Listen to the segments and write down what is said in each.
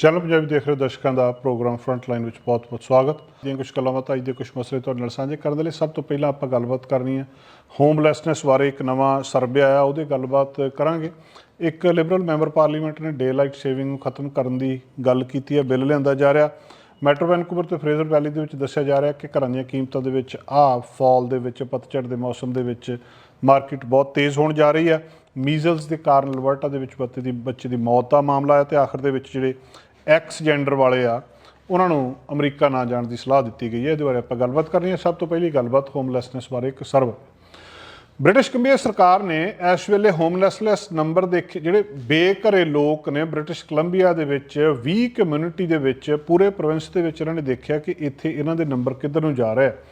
Channel Punjabi ਦੇਖ ਰਹੇ ਦਰਸ਼ਕਾਂ ਦਾ ਪ੍ਰੋਗਰਾਮ ਫਰੰਟ ਲਾਈਨ ਵਿੱਚ ਬਹੁਤ-ਬਹੁਤ ਸਵਾਗਤ। ਦੀਆਂ ਕੁਝ ਗੱਲਾਂ ਅੱਜ ਦੇ ਕੁਝ ਮਸਲੇ ਤੁਹਾਡੇ ਨਾਲ ਸਾਂਝੇ ਕਰਨ ਦੇ ਲਈ ਸਭ ਤੋਂ ਪਹਿਲਾਂ ਆਪਾਂ ਗੱਲਬਾਤ ਕਰਨੀ ਹੈ ਹੋਮਲੈਸਨੈਸ ਬਾਰੇ ਇੱਕ ਨਵਾਂ ਸਰਵੇ ਆਇਆ ਉਹਦੇ ਗੱਲਬਾਤ ਕਰਾਂਗੇ। ਇੱਕ ਲਿਬਰਲ ਮੈਂਬਰ ਪਾਰਲੀਮੈਂਟ ਨੇ ਡੇ ਲਾਈਟ ਸੇਵਿੰਗ ਨੂੰ ਖਤਮ ਕਰਨ ਦੀ ਗੱਲ ਕੀਤੀ ਹੈ, ਬਿੱਲ ਲਿਆਂਦਾ ਜਾ ਰਿਹਾ। ਮੈਟਰੋ ਵੈਨਕੂਵਰ ਤੇ ਫਰੇਜ਼ਰ ਵੈਲੀ ਦੇ ਵਿੱਚ ਦੱਸਿਆ ਜਾ ਰਿਹਾ ਕਿ ਘਰਾਂ ਦੀਆਂ ਕੀਮਤਾਂ ਦੇ ਵਿੱਚ ਆ ਫਾਲ ਦੇ ਵਿੱਚ, ਪਤਝੜ ਦੇ ਮੌਸਮ ਦੇ ਵਿੱਚ ਮਾਰਕੀਟ ਬਹੁਤ ਤੇਜ਼ ਹੋਣ ਜਾ ਰਹੀ ਹੈ। ਮੀਜ਼ਲਸ ਦੇ ਕਾਰਨ ਅਲਬਰਟਾ ਦੇ ਵਿੱਚ ਬੱਚੇ ਦੀ ਬੱਚੇ ਦੀ ਮੌਤ ਦਾ ਮਾਮਲਾ ਹੈ ਤੇ ਆਖਰ ਦੇ ਵਿੱਚ ਜਿਹੜੇ ਐਕਸ ਜੈਂਡਰ ਵਾਲੇ ਆ, ਉਹਨਾਂ ਨੂੰ ਅਮਰੀਕਾ ਨਾ ਜਾਣ ਦੀ ਸਲਾਹ ਦਿੱਤੀ ਗਈ ਹੈ। ਇਹਦੇ ਬਾਰੇ ਆਪਾਂ ਗੱਲਬਾਤ ਕਰਨੀ ਹੈ। ਸਭ ਤੋਂ ਪਹਿਲੀ ਗੱਲਬਾਤ ਹੋਮਲੈਸਨੈਸ ਬਾਰੇ ਇੱਕ ਸਰਵੇ ਬ੍ਰਿਟਿਸ਼ ਕੰਬੀਆ ਸਰਕਾਰ ਨੇ ਇਸ ਵੇਲੇ ਹੋਮਲੈਸਨੈਸ ਨੰਬਰ ਦੇਖੇ, ਜਿਹੜੇ ਬੇਘਰੇ ਲੋਕ ਨੇ ਬ੍ਰਿਟਿਸ਼ ਕੋਲੰਬੀਆ ਦੇ ਵਿੱਚ 20 ਕਮਿਊਨਿਟੀ ਦੇ ਵਿੱਚ, ਪੂਰੇ ਪ੍ਰੋਵਿੰਸ ਦੇ ਵਿੱਚ ਇਹਨਾਂ ਨੇ ਦੇਖਿਆ ਕਿ ਇੱਥੇ ਇਹਨਾਂ ਦੇ ਨੰਬਰ ਕਿੱਧਰ ਨੂੰ ਜਾ ਰਿਹਾ ਹੈ।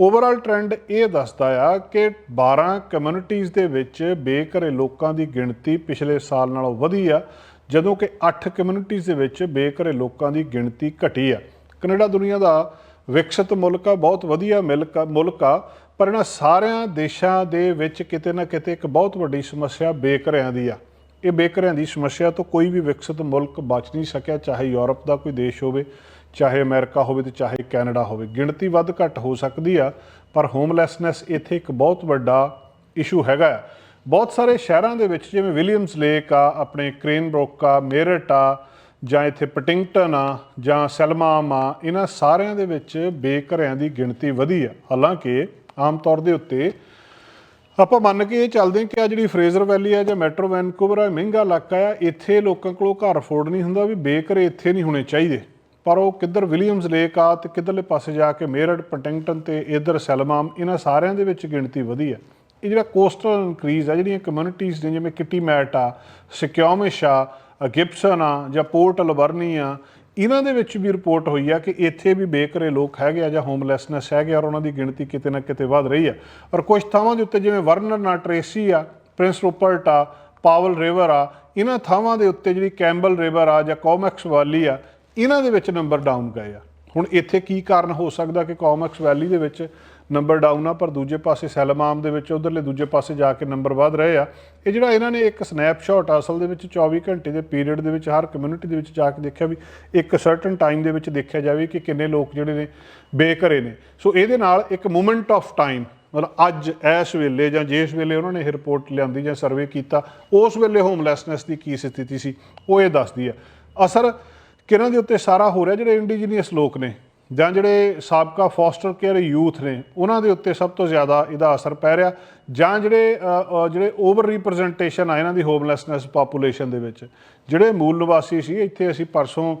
ਓਵਰਆਲ ਟ੍ਰੈਂਡ ਇਹ ਦੱਸਦਾ ਆ ਕਿ 12 ਕਮਿਊਨਿਟੀਜ਼ ਦੇ ਵਿੱਚ ਬੇਘਰੇ ਲੋਕਾਂ ਦੀ ਗਿਣਤੀ ਪਿਛਲੇ ਸਾਲ ਨਾਲੋਂ ਵਧੀ ਆ। ਜਦੋਂ ਕਿ 8 ਕਮਿਊਨਿਟੀਜ਼ ਦੇ ਵਿੱਚ ਬੇਘਰੇ ਲੋਕਾਂ ਦੀ ਗਿਣਤੀ ਘਟੀ ਆ। ਕੈਨੇਡਾ ਦੁਨੀਆ ਦਾ ਵਿਕਸਿਤ ਮੁਲਕ ਆ, ਬਹੁਤ ਵਧੀਆ ਮਿਲਕ ਆ- ਮੁਲਕ ਆ, ਪਰ ਇਹਨਾਂ ਸਾਰਿਆਂ ਦੇਸ਼ਾਂ ਦੇ ਵਿੱਚ ਕਿਤੇ ਨਾ ਕਿਤੇ ਇੱਕ ਬਹੁਤ ਵੱਡੀ ਸਮੱਸਿਆ ਬੇਘਰਿਆਂ ਦੀ ਆ। ਇਹ ਬੇਘਰਿਆਂ ਦੀ ਸਮੱਸਿਆ ਤੋਂ ਕੋਈ ਵੀ ਵਿਕਸਿਤ ਮੁਲਕ ਬਚ ਨਹੀਂ ਸਕਿਆ, ਚਾਹੇ ਯੂਰਪ ਦਾ ਕੋਈ ਦੇਸ਼ ਹੋਵੇ, ਚਾਹੇ ਅਮਰੀਕਾ ਹੋਵੇ ਤੇ ਚਾਹੇ ਕੈਨੇਡਾ ਹੋਵੇ। ਗਿਣਤੀ ਵੱਧ ਘੱਟ ਹੋ ਸਕਦੀ ਆ, ਪਰ ਹੋਮਲੈਸਨੈਸ ਇੱਥੇ ਇੱਕ ਬਹੁਤ ਵੱਡਾ ਇਸ਼ੂ ਹੈਗਾ ਆ। ਬਹੁਤ ਸਾਰੇ ਸ਼ਹਿਰਾਂ ਦੇ ਵਿੱਚ, ਜਿਵੇਂ ਵਿਲੀਅਮਸ ਲੇਕ ਆ, ਆਪਣੇ ਕ੍ਰੇਨਬਰੋਕ ਆ ਮੇਰਟ ਆ, ਜਾਂ ਇੱਥੇ ਪਟਿੰਗਟਨ ਆ, ਜਾਂ ਸੈਲਮਾਮ ਆ, ਇਹਨਾਂ ਸਾਰਿਆਂ ਦੇ ਵਿੱਚ ਬੇਘਰਿਆਂ ਦੀ ਗਿਣਤੀ ਵਧੀ ਆ। ਹਾਲਾਂਕਿ ਆਮ ਤੌਰ ਦੇ ਉੱਤੇ ਆਪਾਂ ਮੰਨ ਕੇ ਇਹ ਚੱਲਦੇ ਹਾਂ ਕਿ ਆ ਜਿਹੜੀ ਫਰੇਜ਼ਰ ਵੈਲੀ ਆ ਜਾਂ ਮੈਟਰੋ ਵੈਨਕੂਵਰ ਆ ਮਹਿੰਗਾ ਇਲਾਕਾ ਆ, ਇੱਥੇ ਲੋਕਾਂ ਕੋਲੋਂ ਘਰ ਅਫੋਰਡ ਨਹੀਂ ਹੁੰਦਾ ਵੀ ਬੇਘਰੇ ਇੱਥੇ ਨਹੀਂ ਹੋਣੇ ਚਾਹੀਦੇ। ਪਰ ਉਹ ਕਿੱਧਰ ਵਿਲੀਅਮਸ ਲੇਕ ਆ ਤੇ ਕਿੱਧਰਲੇ ਪਾਸੇ ਜਾ ਕੇ ਮੇਰਟ ਪਟਿੰਗਟਨ ਤੇ ਇਧਰ ਸੈਲਮਾਮ ਇਹਨਾਂ ਸਾਰਿਆਂ ਦੇ ਵਿੱਚ ਗਿਣਤੀ ਵਧੀ ਆ। ਇਹ ਜਿਹੜਾ ਕੋਸਟਲ ਇਨਕਰੀਜ਼ ਆ, ਜਿਹੜੀਆਂ ਕਮਿਊਨਿਟੀਜ਼ ਨੇ, ਜਿਵੇਂ ਕਿਟੀ ਮੈਟ ਆ, ਸਿਕਿਓਮਿਸ਼ ਆ ਗਿਪਸਨ ਆ, ਜਾਂ ਪੋਰਟ ਅਲਬਰਨੀ ਆ, ਇਹਨਾਂ ਦੇ ਵਿੱਚ ਵੀ ਰਿਪੋਰਟ ਹੋਈ ਆ ਕਿ ਇੱਥੇ ਵੀ ਬੇਘਰੇ ਲੋਕ ਹੈਗੇ ਆ ਜਾਂ ਹੋਮਲੈਸਨੈਸ ਹੈਗੇ ਆ ਔਰ ਉਹਨਾਂ ਦੀ ਗਿਣਤੀ ਕਿਤੇ ਨਾ ਕਿਤੇ ਵੱਧ ਰਹੀ ਆ। ਔਰ ਕੁਝ ਥਾਵਾਂ ਦੇ ਉੱਤੇ ਜਿਵੇਂ ਵਰਨਰ ਨਾ ਟ੍ਰੇਸੀ ਆ, ਪ੍ਰਿੰਸ ਰੂਪਰਟ ਆ, ਪਾਵਲ ਰਿਵਰ ਆ, ਇਹਨਾਂ ਥਾਵਾਂ ਦੇ ਉੱਤੇ ਜਿਹੜੀ ਕੈਂਬਲ ਰਿਵਰ ਆ ਜਾਂ ਕੋਮੈਕਸ ਵੈਲੀ ਆ, ਇਹਨਾਂ ਦੇ ਵਿੱਚ ਨੰਬਰ ਡਾਊਨ ਗਏ ਆ। ਹੁਣ ਇੱਥੇ ਕੀ ਕਾਰਨ ਹੋ ਸਕਦਾ ਕਿ ਕੋਮੈਕਸ ਵੈਲੀ ਦੇ ਵਿੱਚ ਨੰਬਰ ਡਾਊਨ ਆ, ਪਰ ਦੂਜੇ ਪਾਸੇ ਸੈਲਮਾਮ ਦੇ ਵਿੱਚ ਉਧਰਲੇ ਦੂਜੇ ਪਾਸੇ ਜਾ ਕੇ ਨੰਬਰ ਵਧ ਰਹੇ ਆ। ਇਹ ਜਿਹੜਾ ਇਹਨਾਂ ਨੇ ਇੱਕ ਸਨੈਪਸ਼ਾਟ ਅਸਲ ਦੇ ਵਿੱਚ 24 ਘੰਟੇ ਦੇ ਪੀਰੀਅਡ ਦੇ ਵਿੱਚ, ਹਰ ਕਮਿਊਨਿਟੀ ਦੇ ਵਿੱਚ ਜਾ ਕੇ ਦੇਖਿਆ ਵੀ ਇੱਕ ਸਰਟਨ ਟਾਈਮ ਦੇ ਵਿੱਚ ਦੇਖਿਆ ਜਾਵੇ ਕਿ ਕਿੰਨੇ ਲੋਕ ਜਿਹੜੇ ਨੇ ਬੇਘਰੇ ਨੇ। ਸੋ ਇਹਦੇ ਨਾਲ ਇੱਕ ਮੂਮੈਂਟ ਆਫ ਟਾਈਮ ਮਤਲਬ ਅੱਜ, ਇਸ ਵੇਲੇ ਜਾਂ ਜਿਸ ਵੇਲੇ ਉਹਨਾਂ ਨੇ ਇਹ ਰਿਪੋਰਟ ਲਿਆਂਦੀ ਜਾਂ ਸਰਵੇ ਕੀਤਾ, ਉਸ ਵੇਲੇ ਹੋਮਲੈਸਨੈਸ ਦੀ ਕੀ ਸਥਿਤੀ ਸੀ, ਉਹ ਇਹ ਦੱਸਦੀ ਆ। ਅਸਰ ਕਿਹਨਾਂ ਦੇ ਉੱਤੇ ਸਾਰਾ ਹੋ ਰਿਹਾ, ਜਿਹੜੇ ਇੰਡੀਜੀਨੀਅਸ ਲੋਕ ਨੇ? ਜਾਂ ਜਿਹੜੇ ਸਾਬਕਾ ਫੋਸਟਰ ਕੇਅਰ ਯੂਥ ਨੇ, ਉਹਨਾਂ ਦੇ ਉੱਤੇ ਸਭ ਤੋਂ ਜ਼ਿਆਦਾ ਇਹਦਾ ਅਸਰ ਪੈ ਰਿਹਾ। ਜਾਂ ਜਿਹੜੇ ਜਿਹੜੇ ਓਵਰ ਰਿਪਰੈਜ਼ੈਂਟੇਸ਼ਨ ਆ, ਇਹਨਾਂ ਦੀ ਹੋਮਲੈਸਨੈਸ ਪਾਪੂਲੇਸ਼ਨ ਦੇ ਵਿੱਚ। ਜਿਹੜੇ ਮੂਲ ਨਿਵਾਸੀ ਸੀ, ਇੱਥੇ ਅਸੀਂ ਪਰਸੋਂ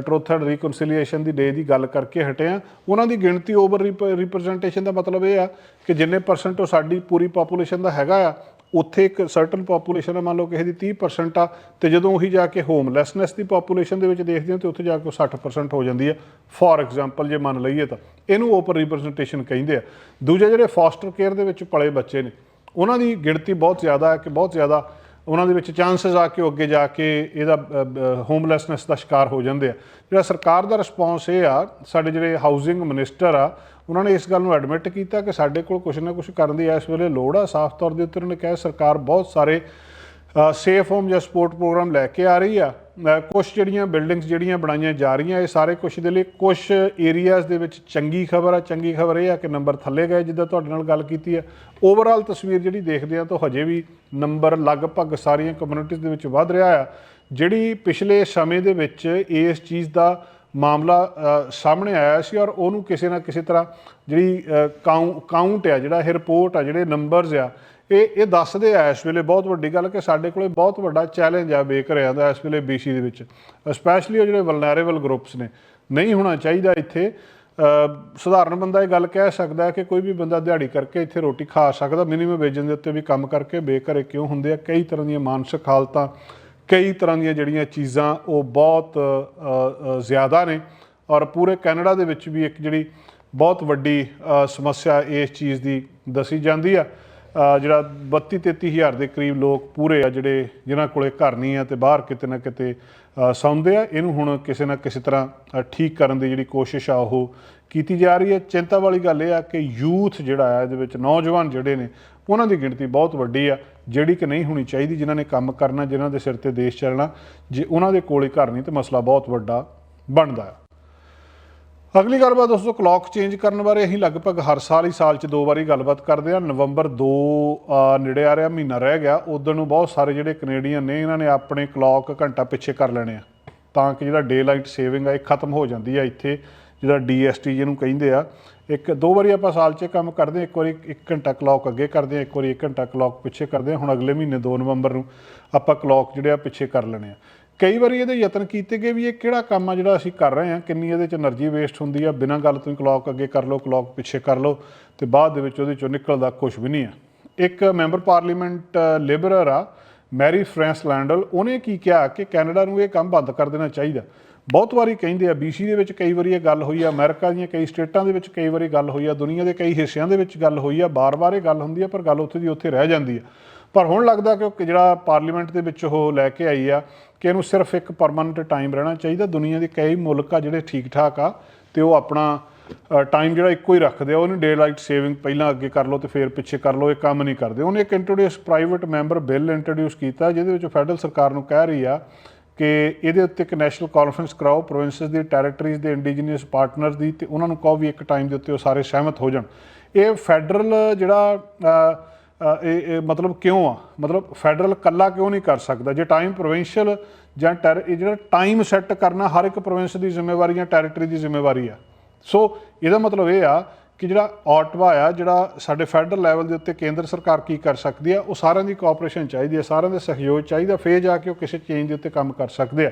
ਟਰੂਥ ਐਂਡ ਰੀਕਨਸੀਲੀਏਸ਼ਨ ਦੀ ਡੇ ਦੀ ਗੱਲ ਕਰਕੇ ਹਟੇ ਆ ਉਹਨਾਂ ਦੀ ਗਿਣਤੀ ਓਵਰ ਰਿਪਰੈਜ਼ੈਂਟੇਸ਼ਨ ਦਾ ਮਤਲਬ ਇਹ ਆ ਕਿ ਜਿੰਨੇ ਪਰਸੈਂਟ ਉਹ ਸਾਡੀ ਪੂਰੀ ਪਾਪੂਲੇਸ਼ਨ ਦਾ ਹੈਗਾ ਆ ਉੱਥੇ ਇੱਕ ਸਰਟਨ ਪਾਪੂਲੇਸ਼ਨ ਹੈ ਮੰਨ ਲਓ ਕਿਸੇ ਦੀ 30% ਆ, ਤੇ ਜਦੋਂ ਉਹੀ ਜਾ ਕੇ ਹੋਮਲੈਸਨੈਸ ਦੀ ਪਾਪੂਲੇਸ਼ਨ ਦੇ ਵਿੱਚ ਦੇਖਦੇ ਹਾਂ, ਤੇ ਉੱਥੇ ਜਾ ਕੇ ਉਹ 60% ਹੋ ਜਾਂਦੀ ਹੈ ਫੋਰ ਐਗਜ਼ਾਮਪਲ ਜੇ ਮੰਨ ਲਈਏ ਤਾਂ, ਇਹਨੂੰ ਓਪਰ ਰਿਪਰੈਜ਼ੈਂਟੇਸ਼ਨ ਕਹਿੰਦੇ ਆ। ਦੂਜੇ ਜਿਹੜੇ ਫੋਸਟਰ ਕੇਅਰ ਦੇ ਵਿੱਚ ਪਲੇ ਬੱਚੇ ਨੇ, ਉਹਨਾਂ ਦੀ ਗਿਣਤੀ ਬਹੁਤ ਜ਼ਿਆਦਾ ਹੈ ਕਿ ਬਹੁਤ ਜ਼ਿਆਦਾ ਉਹਨਾਂ ਦੇ ਵਿੱਚ ਚਾਂਸਸ ਆ ਕਿ ਉਹ ਅੱਗੇ ਜਾ ਕੇ ਇਹਦਾ ਹੋਮਲੈਸਨੈਸ ਦਾ ਸ਼ਿਕਾਰ ਹੋ ਜਾਂਦੇ ਆ। ਜਿਹੜਾ ਸਰਕਾਰ ਦਾ ਰਿਸਪੌਂਸ ਇਹ ਆ, ਸਾਡੇ ਜਿਹੜੇ ਹਾਊਸਿੰਗ ਮਿਨਿਸਟਰ ਆ ਉਹਨਾਂ ਨੇ ਇਸ ਗੱਲ ਨੂੰ ਐਡਮਿਟ ਕੀਤਾ ਕਿ ਸਾਡੇ ਕੋਲ ਕੁਝ ਨਾ ਕੁਝ ਕਰਨ ਦੀ ਇਸ ਵੇਲੇ ਲੋੜ ਆ। ਸਾਫ਼ ਤੌਰ ਦੇ ਉੱਤੇ ਉਹਨਾਂ ਨੇ ਕਿਹਾ, ਸਰਕਾਰ ਬਹੁਤ ਸਾਰੇ ਸੇਫ ਹੋਮ ਜਾਂ ਸਪੋਰਟ ਪ੍ਰੋਗਰਾਮ ਲੈ ਕੇ ਆ ਰਹੀ ਆ। ਕੁਝ ਜਿਹੜੀਆਂ ਬਿਲਡਿੰਗਸ ਜਿਹੜੀਆਂ ਬਣਾਈਆਂ ਜਾ ਰਹੀਆਂ, ਇਹ ਸਾਰੇ ਕੁਝ ਦੇ ਲਈ ਕੁਝ ਏਰੀਆਜ਼ ਦੇ ਵਿੱਚ ਚੰਗੀ ਖਬਰ ਆ। ਚੰਗੀ ਖਬਰ ਇਹ ਆ ਕਿ ਨੰਬਰ ਥੱਲੇ ਗਏ, ਜਿੱਦਾਂ ਤੁਹਾਡੇ ਨਾਲ ਗੱਲ ਕੀਤੀ ਆ। ਓਵਰਆਲ ਤਸਵੀਰ ਜਿਹੜੀ ਦੇਖਦੇ ਆ ਤਾਂ ਹਜੇ ਵੀ ਨੰਬਰ ਲਗਭਗ ਸਾਰੀਆਂ ਕਮਿਊਨਿਟੀਜ਼ ਦੇ ਵਿੱਚ ਵੱਧ ਰਿਹਾ ਆ। ਜਿਹੜੀ ਪਿਛਲੇ ਸਮੇਂ ਦੇ ਵਿੱਚ ਇਸ ਚੀਜ਼ ਦਾ ਮਾਮਲਾ ਸਾਹਮਣੇ ਆਇਆ ਸੀ ਔਰ ਉਹਨੂੰ ਕਿਸੇ ਨਾ ਕਿਸੇ ਤਰ੍ਹਾਂ ਜਿਹੜੀ ਕਾਊਂਟ ਆ, ਜਿਹੜਾ ਇਹ ਰਿਪੋਰਟ ਆ, ਜਿਹੜੇ ਨੰਬਰਸ ਆ, ਇਹ ਇਹ ਦੱਸਦੇ ਆ ਇਸ ਵੇਲੇ ਬਹੁਤ ਵੱਡੀ ਗੱਲ ਕਿ ਸਾਡੇ ਕੋਲੇ ਬਹੁਤ ਵੱਡਾ ਚੈਲੰਜ ਆ ਬੇਘਰਿਆਂ ਦਾ ਇਸ ਵੇਲੇ BC ਦੇ ਵਿੱਚ ਸਪੈਸ਼ਲੀ ਉਹ ਜਿਹੜੇ ਵਲਨਰੇਬਲ ਗਰੁੱਪਸ ਨੇ। ਨਹੀਂ ਹੋਣਾ ਚਾਹੀਦਾ ਇੱਥੇ। ਸਧਾਰਨ ਬੰਦਾ ਇਹ ਗੱਲ ਕਹਿ ਸਕਦਾ ਹੈ ਕਿ ਕੋਈ ਵੀ ਬੰਦਾ ਦਿਹਾੜੀ ਕਰਕੇ ਇੱਥੇ ਰੋਟੀ ਖਾ ਸਕਦਾ ਮਿਨੀਮਮ ਵੇਜਨ ਦੇ ਉੱਤੇ ਵੀ ਕੰਮ ਕਰਕੇ ਬੇਘਰੇ ਕਿਉਂ ਹੁੰਦੇ ਆ? ਕਈ ਤਰ੍ਹਾਂ ਦੀਆਂ ਮਾਨਸਿਕ ਹਾਲਤਾਂ ਕਈ ਤਰ੍ਹਾਂ ਦੀਆਂ ਜਿਹੜੀਆਂ ਚੀਜ਼ਾਂ ਉਹ ਬਹੁਤ ਜ਼ਿਆਦਾ ਨੇ ਔਰ ਪੂਰੇ ਕੈਨੇਡਾ ਦੇ ਵਿੱਚ ਵੀ ਇੱਕ ਜਿਹੜੀ ਬਹੁਤ ਵੱਡੀ ਸਮੱਸਿਆ ਇਸ ਚੀਜ਼ ਦੀ ਦੱਸੀ ਜਾਂਦੀ ਆ। ਜਿਹੜਾ 32 33 ਹਜ਼ਾਰ ਦੇ ਕਰੀਬ ਲੋਕ ਪੂਰੇ ਆ ਜਿਹੜੇ ਜਿਨ੍ਹਾਂ ਕੋਲੇ ਘਰ ਨਹੀਂ ਆ ਤੇ ਬਾਹਰ ਕਿਤੇ ਨਾ ਕਿਤੇ ਸੌਂਦੇ ਆ। ਇਹਨੂੰ ਹੁਣ ਕਿਸੇ ਨਾ ਕਿਸੇ ਤਰ੍ਹਾਂ ਠੀਕ ਕਰਨ ਦੀ ਜਿਹੜੀ ਕੋਸ਼ਿਸ਼ ਆ ਉਹ ਕੀਤੀ ਜਾ ਰਹੀ ਹੈ। ਚਿੰਤਾ ਵਾਲੀ ਗੱਲ ਇਹ ਆ ਕਿ ਯੂਥ ਜਿਹੜਾ ਆ, ਇਹਦੇ ਵਿੱਚ ਨੌਜਵਾਨ ਜਿਹੜੇ ਨੇ, ਉਹਨਾਂ ਦੀ ਗਿਣਤੀ ਬਹੁਤ ਵੱਡੀ ਆ। ਜਿਹੜੀ ਕਿ ਨਹੀਂ ਹੋਣੀ ਚਾਹੀਦੀ, ਜਿਨ੍ਹਾਂ ਨੇ ਕੰਮ ਕਰਨਾ, ਜਿਨ੍ਹਾਂ ਦੇ ਸਿਰ ਤੇ ਦੇਸ਼ ਚੱਲਣਾ, ਜੇ ਉਹਨਾਂ ਦੇ ਕੋਲੇ ਘਰ ਨਹੀਂ, ਤੇ ਮਸਲਾ ਬਹੁਤ ਵੱਡਾ ਬਣਦਾ ਹੈ। ਅਗਲੀ ਗੱਲਬਾਤ ਦੋਸਤੋ ਕਲੌਕ ਚੇਂਜ ਕਰਨ ਬਾਰੇ ਅਸੀਂ ਲਗਭਗ ਹਰ ਸਾਲ ਹੀ, ਸਾਲ 'ਚ ਦੋ ਵਾਰੀ ਗੱਲਬਾਤ ਕਰਦੇ ਹਾਂ। ਨਵੰਬਰ 2 ਨੇੜੇ ਆ ਰਿਹਾ, ਮਹੀਨਾ ਰਹਿ ਗਿਆ। ਉਦੋਂ ਨੂੰ ਬਹੁਤ ਸਾਰੇ ਜਿਹੜੇ ਕੈਨੇਡੀਅਨ ਨੇ, ਇਹਨਾਂ ਨੇ ਆਪਣੇ ਕਲੌਕ ਘੰਟਾ ਪਿੱਛੇ ਕਰ ਲੈਣੇ ਆ। ਤਾਂ ਕਿ ਜਿਹੜਾ ਡੇ ਲਾਈਟ ਸੇਵਿੰਗ ਆ, ਇਹ ਖਤਮ ਹੋ ਜਾਂਦੀ ਆ ਇੱਥੇ, ਜਿਹੜਾ ਡੀਐਸਟੀ ਜਿਹਨੂੰ ਕਹਿੰਦੇ ਆ। ਇੱਕ ਦੋ ਵਾਰੀ ਆਪਾਂ ਸਾਲ 'ਚ ਕੰਮ ਕਰਦੇ ਇੱਕ ਵਾਰੀ ਇੱਕ ਘੰਟਾ ਕਲੌਕ ਅੱਗੇ ਕਰਦੇ ਆ ਇੱਕ ਵਾਰੀ ਇੱਕ ਘੰਟਾ ਕਲੌਕ ਪਿੱਛੇ ਕਰਦੇ ਆ ਹੁਣ ਅਗਲੇ ਮਹੀਨੇ 2 ਨਵੰਬਰ ਨੂੰ ਆਪਾਂ ਕਲੌਕ ਜਿਹੜੇ ਆ ਪਿੱਛੇ ਕਰ ਲੈਣੇ ਆ। ਕਈ ਵਾਰੀ ਇਹਦੇ ਯਤਨ ਕੀਤੇ ਗਏ ਵੀ ਇਹ ਕਿਹੜਾ ਕੰਮ ਆ ਜਿਹੜਾ ਅਸੀਂ ਕਰ ਰਹੇ ਹਾਂ, ਕਿੰਨੀ ਇਹਦੇ ਚ એનર્ਜੀ ਵੇਸਟ ਹੁੰਦੀ ਆ, ਬਿਨਾਂ ਗੱਲ ਤੋਂ ਕਲੌਕ ਅੱਗੇ ਕਰ ਲਓ ਕਲੌਕ ਪਿੱਛੇ ਕਰ ਲਓ ਤੇ ਬਾਅਦ ਦੇ ਵਿੱਚ ਉਹਦੇ ਚੋਂ ਨਿਕਲਦਾ ਕੁਝ ਵੀ ਨਹੀਂ ਆ। ਇੱਕ ਮੈਂਬਰ ਪਾਰਲੀਮੈਂਟ ਲੇਬਰਰ ਆ ਮੈਰੀ ਫਰੈਂਸ ਲੈਂਡਲ ਉਹਨੇ ਕੀ ਕਿਹਾ ਕਿ ਕੈਨੇਡਾ ਨੂੰ ਇਹ ਕੰਮ ਬੰਦ ਕਰ ਦੇਣਾ ਚਾਹੀਦਾ। ਬਹੁਤ ਵਾਰੀ ਕਹਿੰਦੇ ਆ ਬੀਸੀ ਦੇ ਵਿੱਚ ਕਈ ਵਾਰੀ ਇਹ ਗੱਲ ਹੋਈ ਆ, ਅਮਰੀਕਾ ਦੀਆਂ ਕਈ ਸਟੇਟਾਂ ਦੇ ਵਿੱਚ ਕਈ ਵਾਰੀ ਗੱਲ ਹੋਈ ਆ, ਦੁਨੀਆ ਦੇ ਕਈ ਹਿੱਸਿਆਂ ਦੇ ਵਿੱਚ ਗੱਲ ਹੋਈ ਆ, ਬਾਰ-ਬਾਰ ਇਹ ਗੱਲ ਹੁੰਦੀ ਆ, ਪਰ ਗੱਲ ਉੱਥੇ ਦੀ ਉੱਥੇ ਰਹਿ ਜਾਂਦੀ ਆ। ਪਰ ਹੁਣ ਲੱਗਦਾ ਕਿ ਉਹ ਜਿਹੜਾ ਪਾਰਲੀਮੈਂਟ ਦੇ ਵਿੱਚ ਉਹ ਲੈ ਕੇ ਆਈ ਆ, ਕਿ ਇਹਨੂੰ ਸਿਰਫ ਇੱਕ ਪਰਮਨੈਂਟ ਟਾਈਮ ਰਹਿਣਾ ਚਾਹੀਦਾ, ਦੁਨੀਆ ਦੇ ਕਈ ਮੁਲਕ ਆ ਜਿਹੜੇ ਠੀਕ ਠਾਕ ਆ, ਤੇ ਉਹ ਆਪਣਾ ਟਾਈਮ ਜਿਹੜਾ ਇੱਕੋ ਹੀ ਰੱਖਦੇ ਆ, ਉਹਨੂੰ ਡੇ ਲਾਈਟ ਸੇਵਿੰਗ ਪਹਿਲਾਂ ਅੱਗੇ ਕਰ ਲਓ ਤੇ ਫਿਰ ਪਿੱਛੇ ਕਰ ਲਓ, ਇਹ ਕੰਮ ਨਹੀਂ ਕਰਦੇ। ਉਹਨੇ ਇੱਕ introduce private member bill introduce ਕੀਤਾ, ਜਿਹਦੇ ਵਿੱਚ ਫੈਡਰਲ ਸਰਕਾਰ ਨੂੰ ਕਹਿ ਰਹੀ ਆ ਕਿ ਇਹਦੇ ਉੱਤੇ ਇੱਕ ਨੈਸ਼ਨਲ ਕਾਨਫਰੰਸ ਕਰਾਓ ਪ੍ਰੋਵਿੰਸਸ ਦੀ ਟੈਰੀਟਰੀਜ਼ ਦੇ ਇੰਡੀਜੀਨੀਅਸ ਪਾਰਟਨਰ ਦੀ ਤੇ ਉਹਨਾਂ ਨੂੰ ਕਹੋ ਵੀ ਇੱਕ ਟਾਈਮ ਦੇ ਉੱਤੇ ਉਹ ਸਾਰੇ ਸਹਿਮਤ ਹੋ ਜਾਣ। ਇਹ ਫੈਡਰਲ ਜਿਹੜਾ ਇਹ ਮਤਲਬ ਕਿਉਂ ਆ? ਮਤਲਬ ਫੈਡਰਲ ਕੱਲਾ ਕਿਉਂ ਨਹੀਂ ਕਰ ਸਕਦਾ? ਜੇ ਟਾਈਮ ਪ੍ਰੋਵਿੰਸ਼ੀਅਲ ਜਾਂ ਟੈਰ ਇਹ ਜਿਹੜਾ ਟਾਈਮ ਸੈੱਟ ਕਰਨਾ ਹਰ ਇੱਕ ਪ੍ਰੋਵਿੰਸ ਦੀ ਜ਼ਿੰਮੇਵਾਰੀ ਜਾਂ ਟੈਰੀਟਰੀ ਦੀ ਜ਼ਿੰਮੇਵਾਰੀ ਆ। ਸੋ ਇਹਦਾ ਮਤਲਬ ਇਹ ਆ ਕਿ ਜਿਹੜਾ ਆਟਵਾ ਆ, ਜਿਹੜਾ ਸਾਡੇ ਫੈਡਰਲ ਲੈਵਲ ਦੇ ਉੱਤੇ ਕੇਂਦਰ ਸਰਕਾਰ ਕੀ ਕਰ ਸਕਦੀ ਆ, ਉਹ ਸਾਰਿਆਂ ਦੀ ਕੋਆਪਰੇਸ਼ਨ ਚਾਹੀਦੀ ਹੈ ਸਾਰਿਆਂ ਦਾ ਸਹਿਯੋਗ ਚਾਹੀਦਾ, ਫੇਰ ਜਾ ਕੇ ਉਹ ਕਿਸੇ ਚੇਂਜ ਦੇ ਉੱਤੇ ਕੰਮ ਕਰ ਸਕਦੇ ਆ।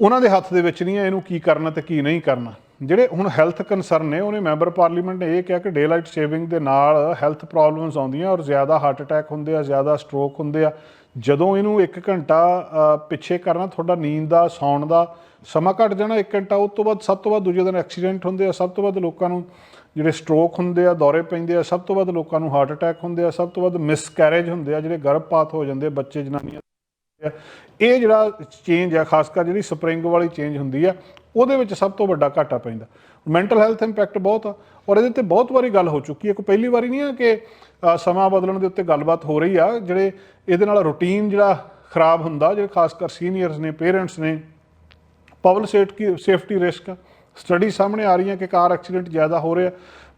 ਉਹਨਾਂ ਦੇ ਹੱਥ ਦੇ ਵਿੱਚ ਨਹੀਂ ਆ, ਇਹਨੂੰ ਕੀ ਕਰਨਾ ਤੇ ਕੀ ਨਹੀਂ ਕਰਨਾ। ਜਿਹੜੇ ਹੁਣ ਹੈਲਥ ਕੰਸਰਨ ਨੇ, ਉਹਨੇ ਮੈਂਬਰ ਪਾਰਲੀਮੈਂਟ ਨੇ ਇਹ ਕਿਹਾ ਕਿ ਡੇ ਲਾਈਟ ਸੇਵਿੰਗ ਦੇ ਨਾਲ ਹੈਲਥ ਪ੍ਰੋਬਲਮਸ ਆਉਂਦੀਆਂ ਔਰ ਜ਼ਿਆਦਾ ਹਾਰਟ ਅਟੈਕ ਹੁੰਦੇ ਆ, ਜ਼ਿਆਦਾ ਸਟ੍ਰੋਕ ਹੁੰਦੇ ਆ। ਜਦੋਂ ਇਹਨੂੰ 1 ਘੰਟਾ ਪਿੱਛੇ ਕਰਨਾ, ਤੁਹਾਡਾ ਨੀਂਦ ਦਾ, ਸੌਣ ਦਾ ਸਮਾਂ ਘਟ ਜਾਣਾ 1 ਘੰਟਾ, ਉਸ ਤੋਂ ਬਾਅਦ ਸਭ ਤੋਂ ਵੱਧ ਦੂਜੇ ਦਿਨ ਐਕਸੀਡੈਂਟ ਹੁੰਦੇ ਆ, ਸਭ ਤੋਂ ਵੱਧ ਲੋਕਾਂ ਨੂੰ ਜਿਹੜੇ ਸਟ੍ਰੋਕ ਹੁੰਦੇ ਆ ਦੌਰੇ ਪੈਂਦੇ ਆ ਸਭ ਤੋਂ ਵੱਧ ਲੋਕਾਂ ਨੂੰ ਹਾਰਟ ਅਟੈਕ ਹੁੰਦੇ ਆ ਸਭ ਤੋਂ ਵੱਧ ਮਿਸਕੈਰੇਜ ਹੁੰਦੇ ਆ ਜਿਹੜੇ ਗਰਭਪਾਤ ਹੋ ਜਾਂਦੇ ਆ, ਬੱਚੇ ਜਨਾਨੀਆਂ ਇਹ ਜਿਹੜਾ ਚੇਂਜ ਆ ਖਾਸ ਕਰ ਜਿਹੜੀ ਸਪਰਿੰਗ ਵਾਲੀ ਚੇਂਜ ਹੁੰਦੀ ਆ ਉਹਦੇ ਵਿੱਚ ਸਭ ਤੋਂ ਵੱਡਾ ਘਾਟਾ ਪੈਂਦਾ। ਮੈਂਟਲ ਹੈਲਥ ਇੰਪੈਕਟ ਬਹੁਤ ਆ ਔਰ ਇਹਦੇ ਤੇ ਬਹੁਤ ਵਾਰੀ ਗੱਲ ਹੋ ਚੁੱਕੀ ਹੈ ਕੋਈ ਪਹਿਲੀ ਵਾਰੀ ਨਹੀਂ ਆ ਕਿ ਸਮਾਂ ਬਦਲਣ ਦੇ ਉੱਤੇ ਗੱਲਬਾਤ ਹੋ ਰਹੀ ਆ ਜਿਹੜੇ ਇਹਦੇ ਨਾਲ ਰੂਟੀਨ ਜਿਹੜਾ ਖਰਾਬ ਹੁੰਦਾ ਜਿਹੜੇ ਖਾਸ ਕਰ ਸੀਨੀਅਰਸ ਨੇ ਪੇਰੈਂਟਸ ਨੇ public safety safety risk study ਸਾਹਮਣੇ ਆ ਰਹੀਆਂ ਕਿ ਕਾਰ ਐਕਸੀਡੈਂਟ ਜ਼ਿਆਦਾ ਹੋ ਰਿਹਾ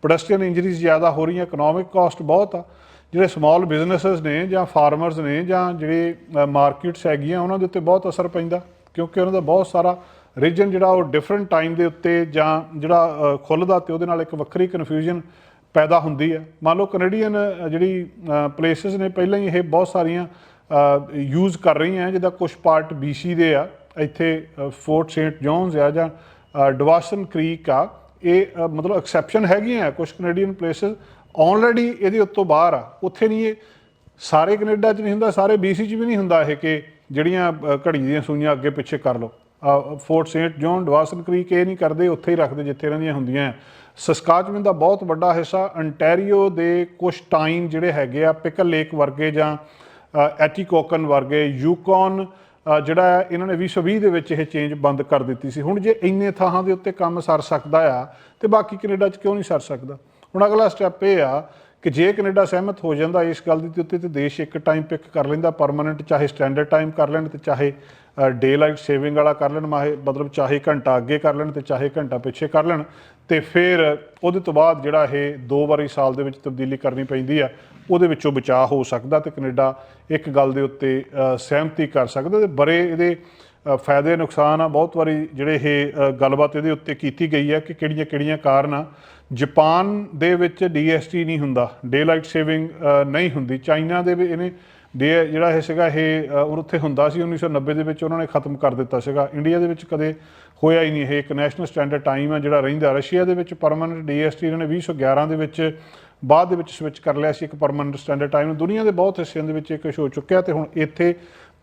ਪੈਡਸਟਰੀਅਨ ਇੰਜਰੀਜ਼ ਜ਼ਿਆਦਾ ਹੋ ਰਹੀਆਂ ਇਕਨੋਮਿਕ ਕਾਸਟ ਬਹੁਤ ਆ। ਜਿਹੜੇ ਸਮਾਲ ਬਿਜ਼ਨੈਸਸ ਨੇ ਜਾਂ ਫਾਰਮਰਸ ਨੇ ਜਾਂ ਜਿਹੜੇ ਮਾਰਕੀਟਸ ਹੈਗੀਆਂ ਉਹਨਾਂ ਦੇ ਉੱਤੇ ਬਹੁਤ ਅਸਰ ਪੈਂਦਾ ਕਿਉਂਕਿ ਉਹਨਾਂ ਦਾ ਬਹੁਤ ਸਾਰਾ ਰੀਜਨ ਜਿਹੜਾ ਉਹ ਡਿਫਰੈਂਟ ਟਾਈਮ ਦੇ ਉੱਤੇ ਜਾਂ ਜਿਹੜਾ ਅ, ਖੁੱਲ੍ਹਦਾ ਤੇ ਉਹਦੇ ਨਾਲ ਇੱਕ ਵੱਖਰੀ ਕਨਫਿਊਜ਼ਨ ਪੈਦਾ ਹੁੰਦੀ ਹੈ। ਮੰਨ ਲਓ ਕੈਨੇਡੀਅਨ ਜਿਹੜੀ ਪਲੇਸਸ ਨੇ ਪਹਿਲਾਂ ਹੀ ਇਹ ਬਹੁਤ ਸਾਰੀਆਂ ਯੂਜ਼ ਕਰ ਰਹੀਆਂ ਜਿੱਦਾਂ ਕੁਝ ਪਾਰਟ BC ਦੇ ਆ ਇੱਥੇ ਫੋਰਟ ਸੇਂਟ ਜੌਨਸ ਆ ਜਾਂ ਡਵਾਸਨ ਕ੍ਰੀਕ ਆ। ਇਹ ਮਤਲਬ ਐਕਸੈਪਸ਼ਨ ਹੈਗੀਆਂ ਕੁਝ ਕੈਨੇਡੀਅਨ ਪਲੇਸਸ ਆਲਰੇਡੀ ਇਹਦੇ ਉੱਤੋਂ ਬਾਹਰ ਆ। ਉੱਥੇ ਨਹੀਂ ਇਹ ਸਾਰੇ ਕੈਨੇਡਾ 'ਚ ਨਹੀਂ ਹੁੰਦਾ ਸਾਰੇ BC 'ਚ ਵੀ ਨਹੀਂ ਹੁੰਦਾ ਇਹ ਕਿ ਜਿਹੜੀਆਂ ਘੜੀ ਦੀਆਂ ਸੂਈਆਂ ਅੱਗੇ ਪਿੱਛੇ ਕਰ ਲਓ। Fort Saint John Dawson Creek ਇਹ ਨਹੀਂ ਕਰਦੇ ਉੱਥੇ ਹੀ ਰੱਖਦੇ ਜਿੱਥੇ ਇਹਨਾਂ ਦੀਆਂ ਹੁੰਦੀਆਂ। ਸਸਕਾਚਮਨ ਦਾ ਬਹੁਤ ਵੱਡਾ ਹਿੱਸਾ ਅੰਟੈਰੀਓ ਦੇ ਕੁਝ ਟਾਈਮ ਜਿਹੜੇ ਹੈਗੇ ਆ ਪਿਕਲ ਲੇਕ ਵਰਗੇ ਜਾਂ ਅ, ਐਟੀਕੋਕਨ ਵਰਗੇ ਯੂਕੌਨ ਜਿਹੜਾ ਇਹਨਾਂ ਨੇ 2020 ਦੇ ਵਿੱਚ ਇਹ ਚੇਂਜ ਬੰਦ ਕਰ ਦਿੱਤੀ ਸੀ। ਹੁਣ ਜੇ ਇੰਨੇ ਥਾਂ ਦੇ ਉੱਤੇ ਕੰਮ ਸਰ ਸਕਦਾ ਆ, ਤੇ ਬਾਕੀ ਕੈਨੇਡਾ 'ਚ ਕਿਉਂ ਨਹੀਂ ਸਰ ਸਕਦਾ? ਹੁਣ ਅਗਲਾ ਸਟੈਪ ਇਹ ਆ ਕਿ ਜੇ ਕੈਨੇਡਾ ਸਹਿਮਤ ਹੋ ਜਾਂਦਾ ਇਸ ਗੱਲ ਦੀ ਉੱਤੇ, ਤੇ ਦੇਸ਼ ਇੱਕ ਟਾਈਮ ਪਿਕ ਕਰ ਲੈਂਦਾ ਪਰਮਨੈਂਟ ਚਾਹੇ ਸਟੈਂਡਰਡ ਟਾਈਮ ਕਰ ਲੈਣ ਤੇ ਚਾਹੇ ਡੇ ਲਾਈਟ ਸੇਵਿੰਗ ਵਾਲਾ ਕਰ ਲੈਣ, ਮਾਹੇ, ਮਤਲਬ ਚਾਹੇ ਘੰਟਾ ਅੱਗੇ ਕਰ ਲੈਣ ਤੇ ਚਾਹੇ ਘੰਟਾ ਪਿੱਛੇ ਕਰ ਲੈਣ, ਤੇ ਫਿਰ ਉਹਦੇ ਤੋਂ ਬਾਅਦ ਜਿਹੜਾ ਇਹ ਦੋ ਵਾਰੀ ਸਾਲ ਦੇ ਵਿੱਚ ਤਬਦੀਲੀ ਕਰਨੀ ਪੈਂਦੀ ਆ। ਉਹਦੇ ਵਿੱਚੋਂ ਬਚਾਅ ਹੋ ਸਕਦਾ ਤੇ ਕੈਨੇਡਾ ਇੱਕ ਗੱਲ ਦੇ ਉੱਤੇ ਸਹਿਮਤੀ ਕਰ ਸਕਦਾ ਤੇ ਬੜੇ ਇਹਦੇ ਫਾਇਦੇ ਨੁਕਸਾਨ ਆ। ਬਹੁਤ ਵਾਰੀ ਜਿਹੜੇ ਇਹ ਗੱਲਬਾਤ ਇਹਦੇ ਉੱਤੇ ਕੀਤੀ ਗਈ ਹੈ ਕਿ ਕਿਹੜੀਆਂ ਕਿਹੜੀਆਂ ਕਾਰਨ। ਆ ਜਾਪਾਨ ਦੇ ਵਿੱਚ ਡੀਐਸਟੀ ਨਹੀਂ ਹੁੰਦਾ ਡੇ ਲਾਈਟ ਸੇਵਿੰਗ ਨਹੀਂ ਹੁੰਦੀ। ਚਾਈਨਾ ਦੇ ਵੀ ਇਹਨੇ ਡੇ ਜਿਹੜਾ ਇਹ ਸੀਗਾ ਇਹ ਉੱਥੇ ਹੁੰਦਾ ਸੀ 1990 ਦੇ ਵਿੱਚ ਉਹਨਾਂ ਨੇ ਖਤਮ ਕਰ ਦਿੱਤਾ ਸੀਗਾ। ਇੰਡੀਆ ਦੇ ਵਿੱਚ ਕਦੇ ਹੋਇਆ ਹੀ ਨਹੀਂ, ਇਹ ਇੱਕ ਨੈਸ਼ਨਲ ਸਟੈਂਡਰਡ ਟਾਈਮ ਆ ਜਿਹੜਾ ਰਹਿੰਦਾ। ਰਸ਼ੀਆ ਦੇ ਵਿੱਚ ਪਰਮਨੈਂਟ ਡੀਐਸਟੀ ਇਹਨਾਂ ਨੇ 2011 ਦੇ ਵਿੱਚ ਬਾਅਦ ਦੇ ਵਿੱਚ ਸਵਿਚ ਕਰ ਲਿਆ ਸੀ ਇੱਕ ਪਰਮਨੈਂਟ ਸਟੈਂਡਰਡ ਟਾਈਮ ਨੂੰ। ਦੁਨੀਆ ਦੇ ਬਹੁਤ ਹਿੱਸਿਆਂ ਦੇ ਵਿੱਚ ਇਹ ਕੁਛ ਹੋ ਚੁੱਕਿਆ ਤੇ ਹੁਣ ਇੱਥੇ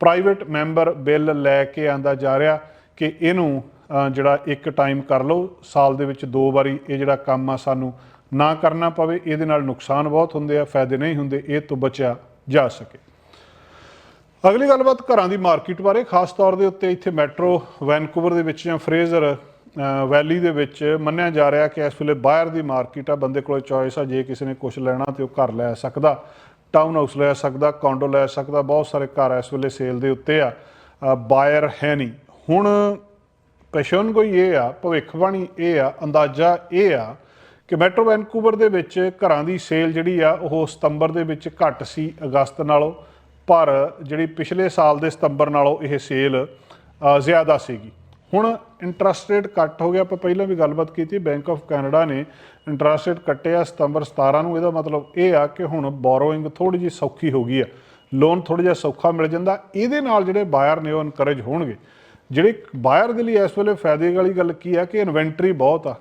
ਪ੍ਰਾਈਵੇਟ ਮੈਂਬਰ ਬਿੱਲ ਲੈ ਕੇ ਆਂਦਾ ਜਾ ਰਿਹਾ ਕਿ ਇਹਨੂੰ ਜਿਹੜਾ ਇੱਕ ਟਾਈਮ ਕਰ ਲਓ, ਸਾਲ ਦੇ ਵਿੱਚ ਦੋ ਵਾਰੀ ਇਹ ਜਿਹੜਾ ਕੰਮ ਆ ਸਾਨੂੰ ਨਾ ਕਰਨਾ ਪਵੇ, ਇਹਦੇ ਨਾਲ ਨੁਕਸਾਨ ਬਹੁਤ ਹੁੰਦੇ ਆ, ਫਾਇਦੇ ਨਹੀਂ ਹੁੰਦੇ, ਇਹ ਤੋਂ ਬਚਿਆ ਜਾ ਸਕੇ। ਅਗਲੀ ਗੱਲਬਾਤ ਘਰਾਂ ਦੀ ਮਾਰਕੀਟ ਬਾਰੇ, ਖਾਸ ਤੌਰ ਦੇ ਉੱਤੇ ਇੱਥੇ ਮੈਟਰੋ ਵੈਨਕੂਵਰ ਦੇ ਵਿੱਚ ਜਾਂ ਫਰੇਜ਼ਰ ਵੈਲੀ ਦੇ ਵਿੱਚ ਮੰਨਿਆ ਜਾ ਰਿਹਾ ਕਿ ਇਸ ਵੇਲੇ ਬਾਹਰ ਦੀ ਮਾਰਕੀਟ ਆ, ਬੰਦੇ ਕੋਲ ਚੋਇਸ ਆ, ਜੇ ਕਿਸੇ ਨੇ ਕੁਝ ਲੈਣਾ ਤੇ ਉਹ ਘਰ ਲੈ ਸਕਦਾ ਟਾਊਨ ਹਾਊਸ ਲੈ ਸਕਦਾ ਕੌਂਡੋ ਲੈ ਸਕਦਾ, ਬਹੁਤ ਸਾਰੇ ਘਰ ਇਸ ਵੇਲੇ ਸੇਲ ਦੇ ਉੱਤੇ ਆ ਬਾਇਰ ਹੈ ਨਹੀਂ। ਹੁਣ ਪੈਸ਼ਨ ਕੋਈ ਇਹ ਆ, ਭਵਿੱਖਬਾਣੀ ਇਹ ਆ, ਅੰਦਾਜ਼ਾ ਇਹ ਆ ਕਿ ਮੈਟਰੋ ਵੈਨਕੂਵਰ ਦੇ ਵਿੱਚ ਘਰਾਂ ਦੀ ਸੇਲ ਜਿਹੜੀ ਆ, ਉਹ ਸਤੰਬਰ ਦੇ ਵਿੱਚ ਘੱਟ ਸੀ ਅਗਸਤ ਨਾਲੋਂ, ਪਰ ਜਿਹੜੀ ਪਿਛਲੇ ਸਾਲ ਦੇ ਸਤੰਬਰ ਨਾਲੋਂ ਇਹ ਸੇਲ ਜ਼ਿਆਦਾ ਸੀਗੀ। ਹੁਣ ਇੰਟਰਸਟ ਰੇਟ ਕੱਟ ਹੋ ਗਿਆ, ਆਪਾਂ ਪਹਿਲਾਂ ਵੀ ਗੱਲਬਾਤ ਕੀਤੀ ਬੈਂਕ ਆਫ ਕੈਨੇਡਾ ਨੇ ਇੰਟਰਸਟ ਰੇਟ ਕੱਟਿਆ ਸਤੰਬਰ 17 ਨੂੰ, ਇਹਦਾ ਮਤਲਬ ਇਹ ਆ ਕਿ ਹੁਣ ਬੋਰੋਇੰਗ ਥੋੜੀ ਜਿਹੀ ਸੌਖੀ ਹੋ ਗਈ ਆ। ਲੋਨ ਥੋੜਾ ਜਿਹਾ ਸੌਖਾ ਮਿਲ ਜਾਂਦਾ, ਇਹਦੇ ਨਾਲ ਜਿਹੜੇ ਬਾਇਰ ਨੇ ਉਹ ਇਨਕਰੇਜ ਹੋਣਗੇ। ਜਿਹੜੇ ਬਾਇਰ ਦੇ ਲਈ ਇਸ ਵੇਲੇ ਫਾਇਦੇ ਵਾਲੀ ਗੱਲ ਕੀ ਆ ਕਿ ਇਨਵੈਂਟਰੀ ਬਹੁਤ ਆ,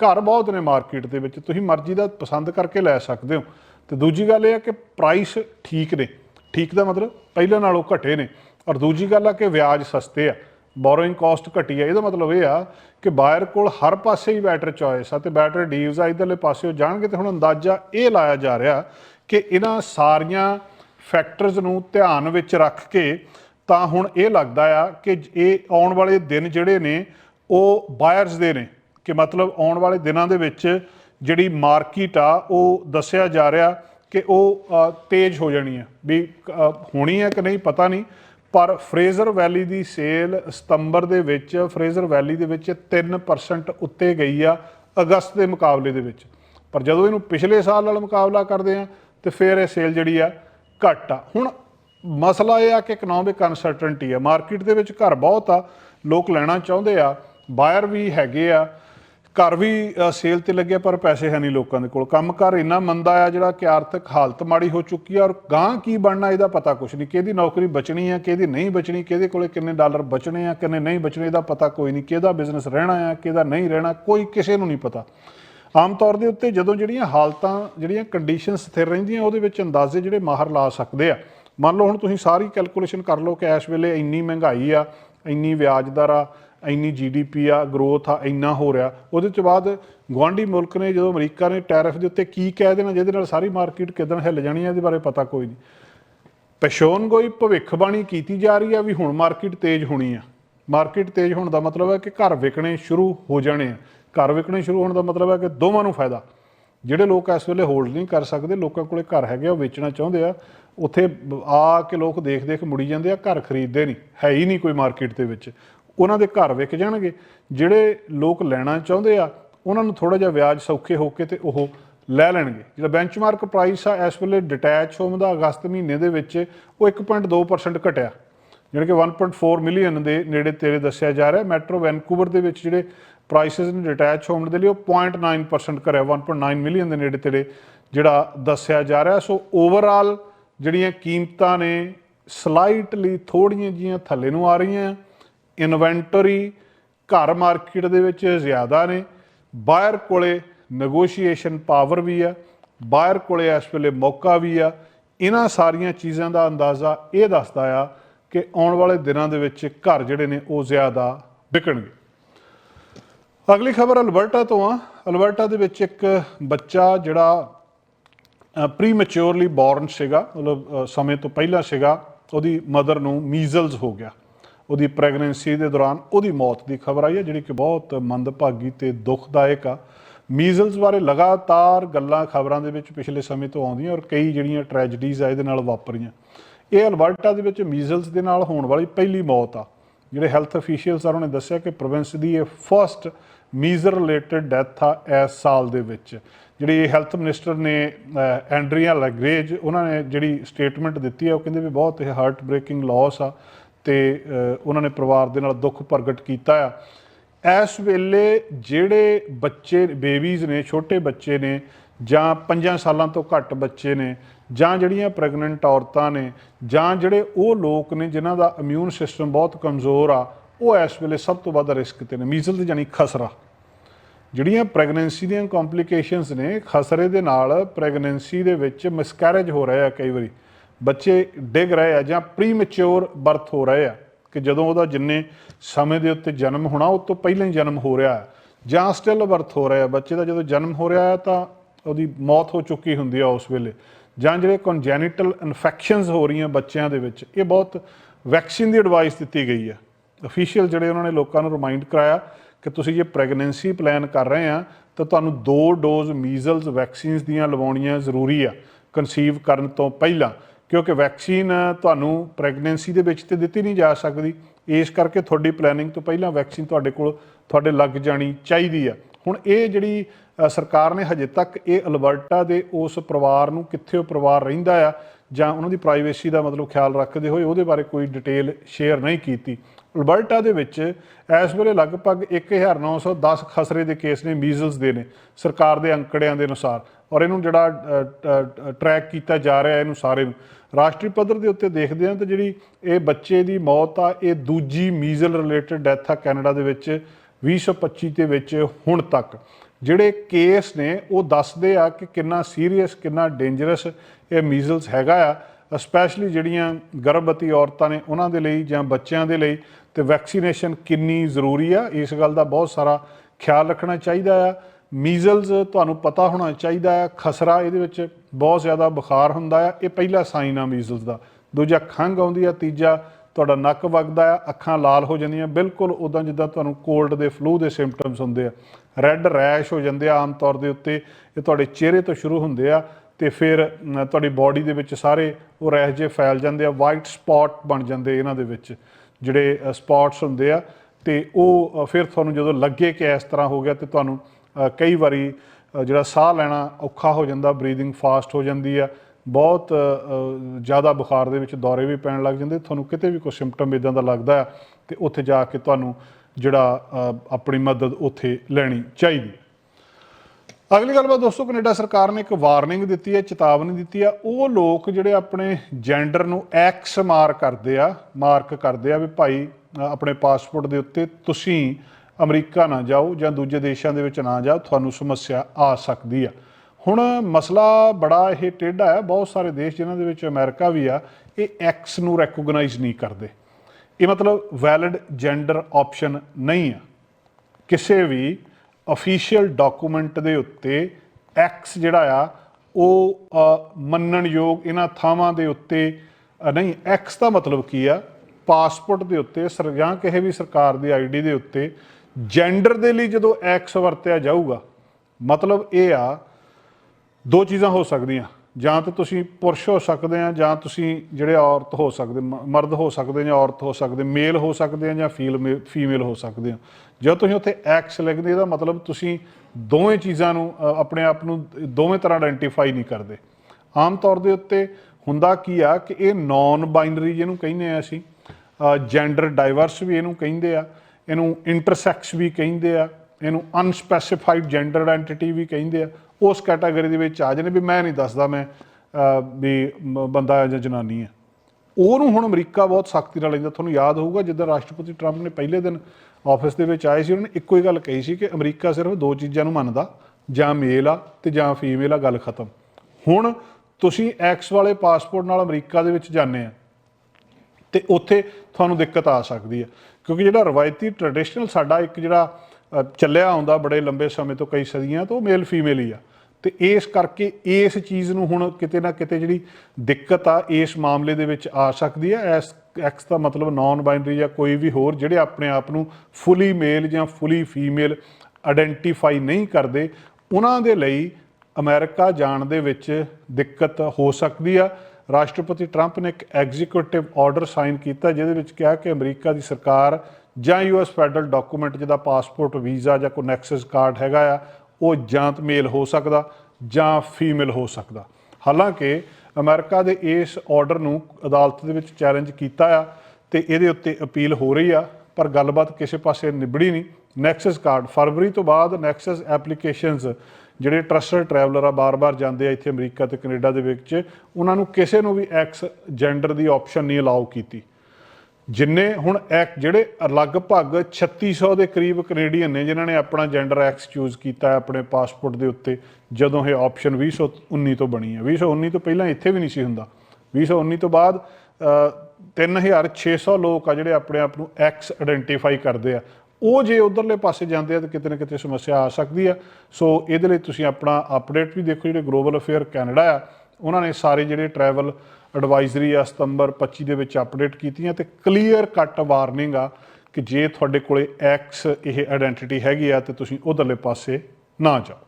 ਘਰ ਬਹੁਤ ਨੇ ਮਾਰਕੀਟ ਦੇ ਵਿੱਚ, ਤੁਸੀਂ ਮਰਜ਼ੀ ਦਾ ਪਸੰਦ ਕਰਕੇ ਲੈ ਸਕਦੇ ਹੋ। ਤੇ ਦੂਜੀ ਗੱਲ ਇਹ ਆ ਕਿ ਪ੍ਰਾਈਸ ਠੀਕ ਨੇ, ਠੀਕ ਦਾ ਮਤਲਬ ਪਹਿਲਾਂ ਨਾਲੋਂ ਘਟੇ ਨੇ, ਔਰ ਦੂਜੀ ਗੱਲ ਆ ਕਿ ਵਿਆਜ ਸਸਤੇ ਆ। ਬੋਰੋਇੰਗ ਕਾਸਟ ਘਟੀ ਆ, ਇਹਦਾ ਮਤਲਬ ਇਹ ਆ ਕਿ ਬਾਇਰ ਕੋਲ ਹਰ ਪਾਸੇ ਹੀ ਬੈਟਰ ਚੋਇਸ ਆ ਤੇ ਬੈਟਰ ਡੀਲਸ ਆ, ਇਧਰਲੇ ਪਾਸੇ ਜਾਣਗੇ ਤੇ ਹੁਣ ਅੰਦਾਜ਼ਾ ਇਹ ਲਾਇਆ ਜਾ ਰਿਹਾ ਕਿ ਇਹਨਾਂ ਸਾਰੀਆਂ ਫੈਕਟਰਸ ਨੂੰ ਧਿਆਨ ਵਿੱਚ ਰੱਖ ਕੇ ਤਾਂ ਹੁਣ ਇਹ ਲੱਗਦਾ ਆ ਕਿ ਇਹ ਆਉਣ ਵਾਲੇ ਦਿਨ ਜਿਹੜੇ ਨੇ, ਉਹ ਬਾਇਰਸ ਦੇ ਨੇ, ਕਿ ਮਤਲਬ ਆਉਣ ਵਾਲੇ ਦਿਨਾਂ ਦੇ ਵਿੱਚ ਜਿਹੜੀ ਮਾਰਕੀਟ ਆ, ਉਹ ਦੱਸਿਆ ਜਾ ਰਿਹਾ ਕਿ ਉਹ ਤੇਜ਼ ਹੋ ਜਾਣੀ ਆ, ਵੀ ਹੋਣੀ ਹੈ ਕਿ ਨਹੀਂ ਪਤਾ ਨਹੀਂ। ਪਰ ਫਰੇਜ਼ਰ ਵੈਲੀ ਦੀ ਸੇਲ ਸਤੰਬਰ ਦੇ ਵਿੱਚ, ਫਰੇਜ਼ਰ ਵੈਲੀ ਦੇ ਵਿੱਚ 3% ਉੱਤੇ ਗਈ ਆ ਅਗਸਤ ਦੇ ਮੁਕਾਬਲੇ ਦੇ ਵਿੱਚ। ਪਰ ਜਦੋਂ ਇਹਨੂੰ ਪਿਛਲੇ ਸਾਲ ਨਾਲ ਮੁਕਾਬਲਾ ਕਰਦੇ ਆ, ਤੇ ਫਿਰ ਇਹ ਸੇਲ ਜਿਹੜੀ ਆ ਘੱਟ ਆ। ਹੁਣ ਮਸਲਾ ਇਹ ਆ ਕਿ ਇਕਨੋਮਿਕ ਅਨਸਰਟਨਟੀ ਆ। ਮਾਰਕੀਟ ਦੇ ਵਿੱਚ ਘਰ ਬਹੁਤ ਆ, ਲੋਕ ਲੈਣਾ ਚਾਹੁੰਦੇ ਆ ਬਾਇਰ ਵੀ ਹੈਗੇ ਆ। ਘਰ ਵੀ ਸੇਲ ਤੇ ਲੱਗਿਆ ਪਰ ਪੈਸੇ ਹੈ ਨਹੀਂ ਲੋਕਾਂ ਦੇ ਕੋਲ। ਕੰਮਕਾਰ ਇੰਨਾ ਮੰਦਾ ਆ ਜਿਹੜਾ ਕਿ ਆਰਥਿਕ ਹਾਲਤ ਮਾੜੀ ਹੋ ਚੁੱਕੀ ਆ, ਔਰ ਗਾਂ ਕੀ ਬਣਨਾ ਇਹਦਾ ਪਤਾ ਕੁਛ ਨਹੀਂ। ਕਿਹਦੀ ਨੌਕਰੀ ਬਚਣੀ ਆ, ਕਿਹਦੀ ਨਹੀਂ ਬਚਣੀ, ਕਿਹਦੇ ਕੋਲੇ ਕਿੰਨੇ ਡਾਲਰ ਬਚਣੇ ਆ, ਕਿੰਨੇ ਨਹੀਂ ਬਚਣੇ, ਇਹਦਾ ਪਤਾ ਕੋਈ ਨਹੀਂ। ਕਿਹਦਾ ਬਿਜ਼ਨਸ ਰਹਿਣਾ ਆ, ਕਿਹਦਾ ਨਹੀਂ ਰਹਿਣਾ, ਕੋਈ ਕਿਸੇ ਨੂੰ ਨਹੀਂ ਪਤਾ। ਆਮ ਤੌਰ ਦੇ ਉੱਤੇ ਜਦੋਂ ਜਿਹੜੀਆਂ ਹਾਲਤਾਂ, ਜਿਹੜੀਆਂ ਕੰਡੀਸ਼ਨ ਸਥਿਰ ਰਹਿੰਦੀਆਂ, ਉਹਦੇ ਵਿੱਚ ਅੰਦਾਜ਼ੇ ਜਿਹੜੇ ਮਾਹਰ ਲਾ ਸਕਦੇ ਆ। ਮੰਨ ਲਓ ਹੁਣ ਤੁਸੀਂ ਸਾਰੀ ਕੈਲਕੂਲੇਸ਼ਨ ਕਰ ਲਓ ਕਿ ਇਸ ਵੇਲੇ ਇੰਨੀ ਮਹਿੰਗਾਈ ਆ, ਇੰਨੀ ਵਿਆਜ ਦਰ ਆ ਇੰਨੀ ਜੀਡੀਪੀ ਆ ਗਰੋਥ ਆ ਇੰਨਾ ਹੋ ਰਿਹਾ। ਉਹਦੇ ਤੋਂ ਬਾਅਦ ਗੁਆਂਢੀ ਮੁਲਕ ਨੇ ਜਦੋਂ ਅਮਰੀਕਾ ਨੇ ਟੈਰਿਫ ਦੇ ਉੱਤੇ ਕੀ ਕਹਿ ਦੇਣਾ ਜਿਹਦੇ ਨਾਲ ਸਾਰੀ ਮਾਰਕੀਟ ਕਿਦਾਂ ਹਿੱਲ ਜਾਣੀ ਆ ਇਹਦੇ ਬਾਰੇ ਪਤਾ ਕੋਈ ਨਹੀਂ। ਪਛੋਣ ਭਵਿੱਖਬਾਣੀ ਕੀਤੀ ਜਾ ਰਹੀ ਆ ਵੀ ਹੁਣ ਮਾਰਕੀਟ ਤੇਜ਼ ਹੋਣੀ ਆ। ਮਾਰਕੀਟ ਤੇਜ਼ ਹੋਣ ਦਾ ਮਤਲਬ ਹੈ ਕਿ ਘਰ ਵਿਕਣੇ ਸ਼ੁਰੂ ਹੋ ਜਾਣੇ ਆ। ਘਰ ਵਿਕਣੇ ਸ਼ੁਰੂ ਹੋਣ ਦਾ ਮਤਲਬ ਹੈ ਕਿ ਦੋਵਾਂ ਨੂੰ ਫਾਇਦਾ। ਜਿਹੜੇ ਲੋਕ ਇਸ ਵੇਲੇ ਹੋਲਡ ਨਹੀਂ ਕਰ ਸਕਦੇ ਲੋਕਾਂ ਕੋਲੇ ਘਰ ਹੈਗੇ ਆ, ਉਹ ਵੇਚਣਾ ਚਾਹੁੰਦੇ ਆ। ਉੱਥੇ ਆ ਕੇ ਲੋਕ ਦੇਖ ਦੇਖ ਮੁੜੀ ਜਾਂਦੇ ਆ ਘਰ ਖਰੀਦਦੇ ਨਹੀਂ। ਹੈ ਹੀ ਨਹੀਂ ਕੋਈ ਮਾਰਕੀਟ ਦੇ ਵਿੱਚ। ਉਹਨਾਂ ਦੇ ਘਰ ਵਿਕ ਜਾਣਗੇ। ਜਿਹੜੇ ਲੋਕ ਲੈਣਾ ਚਾਹੁੰਦੇ ਆ, ਉਹਨਾਂ ਨੂੰ ਥੋੜਾ ਜਿਹਾ ਵਿਆਜ ਸੌਖੇ ਹੋ ਕੇ ਤੇ ਉਹ ਲੈ ਲੈਣਗੇ। ਜਿਹੜਾ ਬੈਂਚਮਾਰਕ ਪ੍ਰਾਈਸ ਆ, ਇਸ ਵੇਲੇ ਡਿਟੈਚ ਹੋਮ ਦਾ ਅਗਸਤ ਮਹੀਨੇ ਦੇ ਵਿੱਚ ਉਹ 1.2% ਘਟਿਆ। ਜਿਹੜੇ ਕਿ 1.4 ਮਿਲੀਅਨ ਦੇ ਨੇੜੇ ਤੇੜੇ ਦੱਸਿਆ ਜਾ ਰਿਹਾ। ਮੈਟਰੋ ਵੈਨਕੂਵਰ ਦੇ ਵਿੱਚ ਜਿਹੜੇ ਪ੍ਰਾਈਸਸ ਨੇ ਡਿਟੈਚ ਹੋਮ ਦੇ ਲਈ, ਉਹ 0.9% ਕਰਿਆ 1.9 ਮਿਲੀਅਨ ਦੇ ਨੇੜੇ ਤੇੜੇ ਜਿਹੜਾ ਦੱਸਿਆ ਜਾ ਰਿਹਾ। ਸੋ ਓਵਰਆਲ ਜਿਹੜੀਆਂ ਕੀਮਤਾਂ ਨੇ ਸਲਾਈਟਲੀ ਥੋੜੀਆਂ ਜੀਆਂ ਥੱਲੇ ਨੂੰ ਆ ਰਹੀਆਂ। ਇਨਵੈਂਟਰੀ ਘਰ ਮਾਰਕੀਟ ਦੇ ਵਿੱਚ ਜ਼ਿਆਦਾ ਨੇ। ਬਾਇਰ ਕੋਲੇ ਨੈਗੋਸ਼ੀਏਸ਼ਨ ਪਾਵਰ ਵੀ ਆ। ਬਾਇਰ ਕੋਲੇ ਇਸ ਵੇਲੇ ਮੌਕਾ ਵੀ ਆ। ਇਹਨਾਂ ਸਾਰੀਆਂ ਚੀਜ਼ਾਂ ਦਾ ਅੰਦਾਜ਼ਾ ਇਹ ਦੱਸਦਾ ਆ ਕਿ ਆਉਣ ਵਾਲੇ ਦਿਨਾਂ ਦੇ ਵਿੱਚ ਘਰ ਜਿਹੜੇ ਨੇ ਉਹ ਜ਼ਿਆਦਾ ਵਿਕਣਗੇ। ਅਗਲੀ ਖਬਰ ਅਲਬਰਟਾ ਤੋਂ ਆ। ਅਲਬਰਟਾ ਦੇ ਵਿੱਚ ਇੱਕ ਬੱਚਾ ਜਿਹੜਾ ਪ੍ਰੀ ਮੈਚੁਰਲੀ ਬੌਰਨ ਸੀਗਾ, ਮਤਲਬ ਸਮੇਂ ਤੋਂ ਪਹਿਲਾਂ ਸੀਗਾ, ਉਹਦੀ ਮਦਰ ਨੂੰ ਮੀਜ਼ਲਸ ਹੋ ਗਿਆ। ਉਹਦੀ ਪ੍ਰੈਗਨੈਂਸੀ ਦੇ ਦੌਰਾਨ ਉਹਦੀ ਮੌਤ ਦੀ ਖਬਰ ਆਈ ਹੈ, ਜਿਹੜੀ ਕਿ ਬਹੁਤ ਮੰਦਭਾਗੀ ਤੇ ਦੁਖਦਾਇਕ ਆ। ਮੀਜ਼ਲਸ ਬਾਰੇ ਲਗਾਤਾਰ ਗੱਲਾਂ ਖਬਰਾਂ ਦੇ ਵਿੱਚ ਪਿਛਲੇ ਸਮੇਂ ਤੋਂ ਆਉਂਦੀਆਂ ਔਰ ਕਈ ਜਿਹੜੀਆਂ ਟ੍ਰੈਜਡੀਜ਼ ਆ, ਇਹਦੇ ਨਾਲ ਵਾਪਰੀਆਂ। ਇਹ ਅਲਬਰਟਾ ਦੇ ਵਿੱਚ ਮੀਜ਼ਲਸ ਦੇ ਨਾਲ ਹੋਣ ਵਾਲੀ ਪਹਿਲੀ ਮੌਤ ਆ। ਜਿਹੜੇ ਹੈਲਥ ਅਫੀਸ਼ੀਅਲਸ ਆ, ਉਹਨਾਂ ਨੇ ਦੱਸਿਆ ਕਿ ਪ੍ਰੋਵਿੰਸ ਦੀ ਇਹ ਫਰਸਟ ਮੀਜ਼ਰ ਰਿਲੇਟਡ ਡੈਥ ਆ, ਇਸ ਸਾਲ ਦੇ ਵਿੱਚ। ਜਿਹੜੀ ਹੈਲਥ ਮਿਨਿਸਟਰ ਨੇ ਐਂਡਰੀਆ ਲੈਗਰੇਜ, ਉਹਨਾਂ ਨੇ ਜਿਹੜੀ ਸਟੇਟਮੈਂਟ ਦਿੱਤੀ ਹੈ ਉਹ ਕਹਿੰਦੇ ਵੀ ਬਹੁਤ ਇਹ ਹਾਰਟ ਬ੍ਰੇਕਿੰਗ ਲਾਸ ਆ। ਤੇ ਉਹਨਾਂ ਨੇ ਪਰਿਵਾਰ ਦੇ ਨਾਲ ਦੁੱਖ ਪ੍ਰਗਟ ਕੀਤਾ ਆ। ਇਸ ਵੇਲੇ ਜਿਹੜੇ ਬੱਚੇ, ਬੇਬੀਜ਼ ਨੇ, ਛੋਟੇ ਬੱਚੇ ਨੇ, ਜਾਂ 5 ਸਾਲਾਂ ਤੋਂ ਘੱਟ ਬੱਚੇ ਨੇ, ਜਾਂ ਜਿਹੜੀਆਂ ਪ੍ਰੈਗਨੈਂਟ ਔਰਤਾਂ ਨੇ, ਜਾਂ ਜਿਹੜੇ ਉਹ ਲੋਕ ਨੇ ਜਿਨ੍ਹਾਂ ਦਾ ਇਮਿਊਨ ਸਿਸਟਮ ਬਹੁਤ ਕਮਜ਼ੋਰ ਆ, ਉਹ ਇਸ ਵੇਲੇ ਸਭ ਤੋਂ ਵੱਧ ਰਿਸਕ ਤੇ ਨੇ। ਮੀਜ਼ਲ ਯਾਨੀ ਖਸਰਾ। ਜਿਹੜੀਆਂ ਪ੍ਰੈਗਨੈਂਸੀ ਦੀਆਂ ਕੰਪਲਿਕੇਸ਼ਨਸ ਨੇ, ਖਸਰੇ ਦੇ ਨਾਲ ਪ੍ਰੈਗਨੈਂਸੀ ਦੇ ਵਿੱਚ ਮਿਸਕੈਰੇਜ ਹੋ ਰਿਹਾ ਕਈ ਵਾਰੀ। ਬੱਚੇ ਡਿੱਗ ਰਹੇ ਆ ਜਾਂ ਪ੍ਰੀਮੈਚੁਰ ਬਰਥ ਹੋ ਰਹੇ ਆ, ਕਿ ਜਦੋਂ ਉਹਦਾ ਜਿੰਨੇ ਸਮੇਂ ਦੇ ਉੱਤੇ ਜਨਮ ਹੋਣਾ ਉਸ ਤੋਂ ਪਹਿਲਾਂ ਹੀ ਜਨਮ ਹੋ ਰਿਹਾ ਹੈ ਜਾਂ ਸਟਿਲ ਬਰਥ ਹੋ ਰਿਹਾ ਬੱਚੇ ਦਾ ਜਦੋਂ ਜਨਮ ਹੋ ਰਿਹਾ ਹੈ ਤਾਂ ਉਹਦੀ ਮੌਤ ਹੋ ਚੁੱਕੀ ਹੁੰਦੀ ਆ ਉਸ ਵੇਲੇ। ਜਾਂ ਜਿਹੜੇ ਕੰਜੈਨਿਟਲ ਇਨਫੈਕਸ਼ਨਸ ਹੋ ਰਹੀਆਂ ਬੱਚਿਆਂ ਦੇ ਵਿੱਚ, ਇਹ ਬਹੁਤ ਵੈਕਸੀਨ ਦੀ ਐਡਵਾਈਸ ਦਿੱਤੀ ਗਈ ਹੈ ਅਫੀਸ਼ੀਅਲ ਜਿਹੜੇ ਉਹਨਾਂ ਨੇ ਲੋਕਾਂ ਨੂੰ ਰਿਮਾਈਂਡ ਕਰਾਇਆ ਕਿ ਤੁਸੀਂ ਜੇ ਪ੍ਰੈਗਨੈਂਸੀ ਪਲਾਨ ਕਰ ਰਹੇ ਆ, ਤਾਂ ਤੁਹਾਨੂੰ ਦੋ ਡੋਜ਼ ਮੀਜ਼ਲਸ ਵੈਕਸੀਨਸ ਦੀਆਂ ਲਵਾਉਣੀਆਂ ਜ਼ਰੂਰੀ ਆ ਕਨਸੀਵ ਕਰਨ ਤੋਂ ਪਹਿਲਾਂ। ਕਿਉਂਕਿ ਵੈਕਸੀਨ ਤੁਹਾਨੂੰ ਪ੍ਰੈਗਨੈਂਸੀ ਦੇ ਵਿੱਚ ਤੇ ਦਿੱਤੀ ਨਹੀਂ ਜਾ ਸਕਦੀ। ਇਸ ਕਰਕੇ ਤੁਹਾਡੀ ਪਲੈਨਿੰਗ ਤੋਂ ਪਹਿਲਾਂ ਵੈਕਸੀਨ ਤੁਹਾਡੇ ਕੋਲ, ਤੁਹਾਡੇ ਲੱਗ ਜਾਣੀ ਚਾਹੀਦੀ ਆ। ਹੁਣ ਇਹ ਜਿਹੜੀ ਸਰਕਾਰ ਨੇ ਹਜੇ ਤੱਕ ਇਹ ਅਲਬਰਟਾ ਦੇ ਉਸ ਪਰਿਵਾਰ ਨੂੰ ਕਿੱਥੇ ਉਹ ਪਰਿਵਾਰ ਰਹਿੰਦਾ ਆ ਜਾਂ ਉਹਨਾਂ ਦੀ ਪ੍ਰਾਈਵੇਸੀ ਦਾ ਮਤਲਬ ਖਿਆਲ ਰੱਖਦੇ ਹੋਏ ਉਹਦੇ ਬਾਰੇ ਕੋਈ ਡਿਟੇਲ ਸ਼ੇਅਰ ਨਹੀਂ ਕੀਤੀ। ਅਲਬਰਟਾ ਦੇ ਵਿੱਚ ਇਸ ਵੇਲੇ ਲਗਭਗ 1910 ਖਸਰੇ ਦੇ ਕੇਸ ਨੇ ਮੀਜ਼ਲਸ ਦੇ ਨੇ, ਸਰਕਾਰ ਦੇ ਅੰਕੜਿਆਂ ਦੇ ਅਨੁਸਾਰ। ਔਰ ਇਹਨੂੰ ਜਿਹੜਾ ਟਰੈਕ ਕੀਤਾ ਜਾ ਰਿਹਾ ਇਹਨੂੰ ਸਾਰੇ ਨੂੰ। ਰਾਸ਼ਟਰੀ ਪੱਧਰ ਦੇ ਉੱਤੇ ਦੇਖਦੇ ਹਾਂ ਤਾਂ ਜਿਹੜੀ ਇਹ ਬੱਚੇ ਦੀ ਮੌਤ ਆ, ਇਹ ਦੂਜੀ ਮੀਜ਼ਲ ਰਿਲੇਟਡ ਡੈਥ ਆ ਕੈਨੇਡਾ ਦੇ ਵਿੱਚ 2025 ਦੇ ਵਿੱਚ ਹੁਣ ਤੱਕ। ਜਿਹੜੇ ਕੇਸ ਨੇ ਉਹ ਦੱਸਦੇ ਆ ਕਿ ਕਿੰਨਾ ਸੀਰੀਅਸ ਕਿੰਨਾ ਡੇਂਜਰਸ ਇਹ ਮੀਜ਼ਲਸ ਹੈਗਾ ਆ। ਸਪੈਸ਼ਲੀ ਜਿਹੜੀਆਂ ਗਰਭਵਤੀ ਔਰਤਾਂ ਨੇ ਉਹਨਾਂ ਦੇ ਲਈ ਜਾਂ ਬੱਚਿਆਂ ਦੇ ਲਈ, ਤੇ ਵੈਕਸੀਨੇਸ਼ਨ ਕਿੰਨੀ ਜ਼ਰੂਰੀ ਆ, ਇਸ ਗੱਲ ਦਾ ਬਹੁਤ ਸਾਰਾ ਖਿਆਲ ਰੱਖਣਾ ਚਾਹੀਦਾ ਆ। ਮੀਜ਼ਲਸ ਤੁਹਾਨੂੰ ਪਤਾ ਹੋਣਾ ਚਾਹੀਦਾ ਆ, ਖਸਰਾ ਇਹਦੇ ਵਿੱਚ ਬਹੁਤ ਜ਼ਿਆਦਾ ਬੁਖਾਰ ਹੁੰਦਾ ਆ। ਇਹ ਪਹਿਲਾ ਸਾਈਨ ਆ ਮੀਜ਼ਲਸ ਦਾ। ਦੂਜਾ ਖੰਘ ਆਉਂਦੀ ਆ, ਤੀਜਾ ਤੁਹਾਡਾ ਨੱਕ ਵਗਦਾ ਆ, ਅੱਖਾਂ ਲਾਲ ਹੋ ਜਾਂਦੀਆਂ, ਬਿਲਕੁਲ ਉਦਾਂ ਜਿੱਦਾਂ ਤੁਹਾਨੂੰ ਕੋਲਡ ਦੇ ਫਲੂ ਦੇ ਸਿੰਪਟਮਸ ਹੁੰਦੇ ਆ। ਰੈੱਡ ਰੈਸ਼ ਹੋ ਜਾਂਦੇ ਆ ਆਮ ਤੌਰ ਦੇ ਉੱਤੇ। ਇਹ ਤੁਹਾਡੇ ਚਿਹਰੇ ਤੋਂ ਸ਼ੁਰੂ ਹੁੰਦੇ ਆ। ਤੇ ਫਿਰ ਤੁਹਾਡੀ ਬਾਡੀ ਦੇ ਵਿੱਚ ਸਾਰੇ ਉਹ ਰੈਸ਼ ਜੇ ਫੈਲ ਜਾਂਦੇ ਆ ਵਾਈਟ ਸਪੌਟ ਬਣ ਜਾਂਦੇ ਇਹਨਾਂ ਦੇ ਵਿੱਚ, ਜਿਹੜੇ ਸਪੌਟਸ ਹੁੰਦੇ ਆ। ਤੇ ਉਹ ਫਿਰ ਤੁਹਾਨੂੰ ਜਦੋਂ ਲੱਗੇ ਕਿ ਇਸ ਤਰ੍ਹਾਂ ਹੋ ਗਿਆ ਤੇ ਤੁਹਾਨੂੰ ਕਈ ਵਾਰੀ ਜਿਹੜਾ ਸਾਹ ਲੈਣਾ ਔਖਾ ਹੋ ਜਾਂਦਾ ਬਰੀਥਿੰਗ ਫਾਸਟ ਹੋ ਜਾਂਦੀ ਆ। ਬਹੁਤ ਜ਼ਿਆਦਾ ਬੁਖਾਰ ਦੇ ਵਿੱਚ ਦੌਰੇ ਵੀ ਪੈਣ ਲੱਗ ਜਾਂਦੇ। ਤੁਹਾਨੂੰ ਕਿਤੇ ਵੀ ਕੋਈ ਸਿੰਪਟਮ ਇਦਾਂ ਦਾ ਲੱਗਦਾ ਆ ਤੇ ਉੱਥੇ ਜਾ ਕੇ ਤੁਹਾਨੂੰ ਜਿਹੜਾ ਆਪਣੀ ਮਦਦ ਉੱਥੇ ਲੈਣੀ ਚਾਹੀਦੀ। ਅਗਲੀ ਗੱਲਬਾਤ ਦੋਸਤੋ, ਕੈਨੇਡਾ ਸਰਕਾਰ ਨੇ ਇੱਕ ਵਾਰਨਿੰਗ ਦਿੱਤੀ ਹੈ, ਚੇਤਾਵਨੀ ਦਿੱਤੀ ਆ ਉਹ ਲੋਕ ਜਿਹੜੇ ਆਪਣੇ ਜੈਂਡਰ ਨੂੰ ਐਕਸ ਮਾਰ ਕਰਦੇ ਆ, ਮਾਰਕ ਕਰਦੇ ਆ ਵੀ ਭਾਈ ਆਪਣੇ ਪਾਸਪੋਰਟ ਦੇ ਉੱਤੇ ਤੁਸੀਂ ਅਮਰੀਕਾ ਨਾ ਜਾਓ ਜਾਂ ਦੂਜੇ ਦੇਸ਼ਾਂ ਦੇ ਵਿੱਚ ਨਾ ਜਾਓ, ਤੁਹਾਨੂੰ ਸਮੱਸਿਆ ਆ ਸਕਦੀ ਆ। ਹੁਣ ਮਸਲਾ ਬੜਾ ਇਹ ਟੇਢਾ ਹੈ, ਬਹੁਤ ਸਾਰੇ ਦੇਸ਼ ਜਿਨ੍ਹਾਂ ਦੇ ਵਿੱਚ ਅਮਰੀਕਾ ਵੀ ਆ, ਇਹ ਐਕਸ ਨੂੰ ਰੈਕੋਗਨਾਈਜ਼ ਨਹੀਂ ਕਰਦੇ। ਇਹ ਮਤਲਬ ਵੈਲਿਡ ਜੈਂਡਰ ਆਪਸ਼ਨ ਨਹੀਂ ਆ। ਕਿਸੇ ਵੀ ਅਫੀਸ਼ੀਅਲ ਡਾਕੂਮੈਂਟ ਦੇ ਉੱਤੇ ਐਕਸ ਜਿਹੜਾ ਆ, ਉਹ ਮੰਨਣਯੋਗ ਇਹਨਾਂ ਥਾਵਾਂ ਦੇ ਉੱਤੇ ਨਹੀਂ ਐਕਸ ਦਾ ਮਤਲਬ ਕੀ ਆ? ਪਾਸਪੋਰਟ ਦੇ ਉੱਤੇ, ਸਰ, ਜਾਂ ਕਿਸੇ ਵੀ ਸਰਕਾਰ ਦੀ ਆਈਡੀ ਦੇ ਉੱਤੇ ਜੈਂਡਰ ਦੇ ਲਈ ਜਦੋਂ ਐਕਸ ਵਰਤਿਆ ਜਾਊਗਾ, ਮਤਲਬ ਇਹ ਆ, ਦੋ ਚੀਜ਼ਾਂ ਹੋ ਸਕਦੀਆਂ। ਜਾਂ ਤਾਂ ਤੁਸੀਂ ਪੁਰਸ਼ ਹੋ ਸਕਦੇ ਆ, ਜਾਂ ਤੁਸੀਂ ਜਿਹੜੇ ਔਰਤ ਹੋ ਸਕਦੇ, ਮ- ਮਰਦ ਹੋ ਸਕਦੇ ਜਾਂ ਔਰਤ ਹੋ ਸਕਦੇ, ਮੇਲ ਹੋ ਸਕਦੇ ਆ ਜਾਂ ਫੀਲ, ਫੀਮੇਲ ਹੋ ਸਕਦੇ ਆ। ਜਦੋਂ ਤੁਸੀਂ ਉੱਥੇ ਐਕਸ ਲਿਖਦੇ, ਇਹਦਾ ਮਤਲਬ ਤੁਸੀਂ ਦੋਵੇਂ ਚੀਜ਼ਾਂ ਨੂੰ ਆਪਣੇ ਆਪ ਨੂੰ ਦੋਵੇਂ ਤਰ੍ਹਾਂ ਆਇਡੈਂਟੀਫਾਈ ਨਹੀਂ ਕਰਦੇ। ਆਮ ਤੌਰ ਦੇ ਉੱਤੇ ਹੁੰਦਾ ਕੀ ਆ ਕਿ ਇਹ ਨਾਨ ਬਾਈਨਰੀ ਜਿਹਨੂੰ ਕਹਿੰਦੇ ਆ ਅਸੀਂ ਜੈਂਡਰ ਡਾਈਵਰਸ ਵੀ ਇਹਨੂੰ ਕਹਿੰਦੇ ਆ, ਇਹਨੂੰ ਇੰਟਰਸੈਕਸ ਵੀ ਕਹਿੰਦੇ ਆ, ਇਹਨੂੰ ਅਨਸਪੈਸੀਫਾਈਡ ਜੈਂਡਰ ਆਇਡੈਂਟੀਟੀ ਵੀ ਕਹਿੰਦੇ ਆ। ਉਸ ਕੈਟਾਗਰੀ ਦੇ ਵਿੱਚ ਆ ਜਾਂਦੇ ਵੀ ਮੈਂ ਨਹੀਂ ਦੱਸਦਾ, ਮੈਂ ਵੀ ਮ- ਬੰਦਾ ਜਾਂ ਜਨਾਨੀ ਹੈ ਉਹਨੂੰ ਹੁਣ ਅਮਰੀਕਾ ਬਹੁਤ ਸਖਤੀ ਨਾਲ ਲੈਂਦਾ, ਤੁਹਾਨੂੰ ਯਾਦ ਹੋਊਗਾ, ਜਦੋਂ ਰਾਸ਼ਟਰਪਤੀ ਟਰੰਪ ਨੇ ਪਹਿਲੇ ਦਿਨ ਆਫਿਸ ਦੇ ਵਿੱਚ ਆਏ ਸੀ, ਉਹਨਾਂ ਨੇ ਇੱਕੋ ਹੀ ਗੱਲ ਕਹੀ ਸੀ ਕਿ ਅਮਰੀਕਾ ਸਿਰਫ ਦੋ ਚੀਜ਼ਾਂ ਨੂੰ ਮੰਨਦਾ, ਜਾਂ ਮੇਲ ਆ ਤੇ ਜਾਂ ਫੀਮੇਲ ਆ, ਗੱਲ ਖਤਮ। ਹੁਣ ਤੁਸੀਂ ਐਕਸ ਵਾਲੇ ਪਾਸਪੋਰਟ ਨਾਲ ਅਮਰੀਕਾ ਦੇ ਵਿੱਚ ਜਾਂਦੇ ਆ, ਤੇ ਉੱਥੇ ਤੁਹਾਨੂੰ ਦਿੱਕਤ ਆ ਸਕਦੀ ਹੈ ਕਿਉਂਕਿ ਜਿਹੜਾ ਰਵਾਇਤੀ ਟ੍ਰੈਡੀਸ਼ਨਲ ਸਾਡਾ ਇੱਕ ਜਿਹੜਾ ਚੱਲਿਆ ਆਉਂਦਾ ਬੜੇ ਲੰਬੇ ਸਮੇਂ ਤੋਂ ਕਈ ਸਦੀਆਂ ਤੋਂ ਮੇਲ ਫੀਮੇਲ ਹੀ ਆ। ਤੇ ਇਸ ਕਰਕੇ ਇਸ ਚੀਜ਼ ਨੂੰ ਹੁਣ ਕਿਤੇ ਨਾ ਕਿਤੇ ਜਿਹੜੀ ਦਿੱਕਤ ਆ, ਇਸ ਮਾਮਲੇ ਦੇ ਵਿੱਚ ਆ ਸਕਦੀ ਹੈ ਐਸ ਐਕਸ ਦਾ ਮਤਲਬ ਨਾਨ ਬਾਈਨਰੀ ਜਾਂ ਕੋਈ ਵੀ ਹੋਰ ਜਿਹੜੇ ਆਪਣੇ ਆਪ ਨੂੰ ਫੁੱਲੀ ਮੇਲ ਜਾਂ ਫੁੱਲੀ ਫੀਮੇਲ ਆਇਡੈਂਟੀਫਾਈ ਨਹੀਂ ਕਰਦੇ, ਉਹਨਾਂ ਦੇ ਲਈ ਅਮਰੀਕਾ ਜਾਣ ਦੇ ਵਿੱਚ ਦਿੱਕਤ ਹੋ ਸਕਦੀ ਆ। ਰਾਸ਼ਟਰਪਤੀ ਟਰੰਪ ਨੇ ਇੱਕ ਐਗਜ਼ੀਕਿਊਟਿਵ ਆਰਡਰ ਸਾਈਨ ਕੀਤਾ ਜਿਹਦੇ ਵਿੱਚ ਕਿਹਾ ਕਿ ਅਮਰੀਕਾ ਦੀ ਸਰਕਾਰ ਜਾਂ ਯੂਐਸ ਫੈਡਰਲ ਡਾਕੂਮੈਂਟ ਜਿਹਦਾ ਪਾਸਪੋਰਟ ਵੀਜ਼ਾ ਜਾਂ ਕੋਈ ਨੈਕਸਸ ਕਾਰਡ ਹੈਗਾ ਆ ਉਹ ਜਾਂ ਤਾਂ ਮੇਲ ਹੋ ਸਕਦਾ ਜਾਂ ਫੀਮੇਲ ਹੋ ਸਕਦਾ। ਹਾਲਾਂਕਿ ਅਮਰੀਕਾ ਦੇ ਇਸ ਆਰਡਰ ਨੂੰ ਅਦਾਲਤ ਦੇ ਵਿੱਚ ਚੈਲੰਜ ਕੀਤਾ ਆ ਤੇ ਇਹਦੇ ਉੱਤੇ ਅਪੀਲ ਹੋ ਰਹੀ ਆ, ਪਰ ਗੱਲਬਾਤ ਕਿਸੇ ਪਾਸੇ ਨਿਬੜੀ ਨਹੀਂ। ਨੈਕਸਸ ਕਾਰਡ ਫਰਵਰੀ ਤੋਂ ਬਾਅਦ ਨੈਕਸਸ ਐਪਲੀਕੇਸ਼ਨਸ ਜਿਹੜੇ ਟਰਸਟਡ ਟਰੈਵਲਰ ਆ, ਬਾਰ-ਬਾਰ ਜਾਂਦੇ ਆ ਇੱਥੇ ਅਮਰੀਕਾ ਤੇ ਕੈਨੇਡਾ ਦੇ ਵਿੱਚ, ਉਹਨਾਂ ਨੂੰ ਕਿਸੇ ਨੂੰ ਵੀ ਐਕਸ ਜੈਂਡਰ ਦੀ ਆਪਸ਼ਨ ਨਹੀਂ ਅਲਾਉ ਕੀਤੀ। ਜਿੰਨੇ ਹੁਣ ਐਕ ਜਿਹੜੇ ਲਗਭਗ 3600 ਦੇ ਕਰੀਬ ਕੈਨੇਡੀਅਨ ਨੇ ਜਿਨ੍ਹਾਂ ਨੇ ਆਪਣਾ ਜੈਂਡਰ ਐਕਸ ਚੂਜ਼ ਕੀਤਾ ਹੈ ਆਪਣੇ ਪਾਸਪੋਰਟ ਦੇ ਉੱਤੇ ਜਦੋਂ ਇਹ ਆਪਸ਼ਨ 2019 ਤੋਂ ਬਣੀ ਹੈ। 2019 ਤੋਂ ਪਹਿਲਾਂ ਇੱਥੇ ਵੀ ਨਹੀਂ ਸੀ ਹੁੰਦਾ। 2019 ਤੋਂ ਬਾਅਦ ਅ, 3600 ਲੋਕ ਆ ਜਿਹੜੇ ਆਪਣੇ ਆਪ ਨੂੰ ਐਕਸ ਆਇਡੈਂਟੀਫਾਈ ਕਰਦੇ ਆ। ਉਹ ਜੇ ਉਧਰਲੇ ਪਾਸੇ ਜਾਂਦੇ ਆ ਤਾਂ ਕਿਤੇ ਨਾ ਕਿਤੇ ਸਮੱਸਿਆ ਆ ਸਕਦੀ ਆ। ਸੋ ਇਹਦੇ ਲਈ ਤੁਸੀਂ ਆਪਣਾ ਅਪਡੇਟ ਵੀ ਦੇਖੋ ਜਿਹੜੇ ਗਲੋਬਲ ਅਫੇਅਰ ਕੈਨੇਡਾ ਆ ਉਹਨਾਂ ਨੇ ਸਾਰੇ ਜਿਹੜੇ ਟਰੈਵਲ ਐਡਵਾਈਜ਼ਰੀ ਆ ਸਤੰਬਰ 25 ਦੇ ਵਿੱਚ ਅਪਡੇਟ ਕੀਤੀਆਂ ਤੇ ਕਲੀਅਰ ਕੱਟ ਵਾਰਨਿੰਗ ਆ ਕਿ ਜੇ ਤੁਹਾਡੇ ਕੋਲੇ ਐਕਸ ਇਹ ਆਇਡੈਂਟੀਟੀ ਹੈਗੀ ਆ ਤੇ ਤੁਸੀਂ ਉਧਰਲੇ ਪਾਸੇ ਨਾ ਜਾਓ।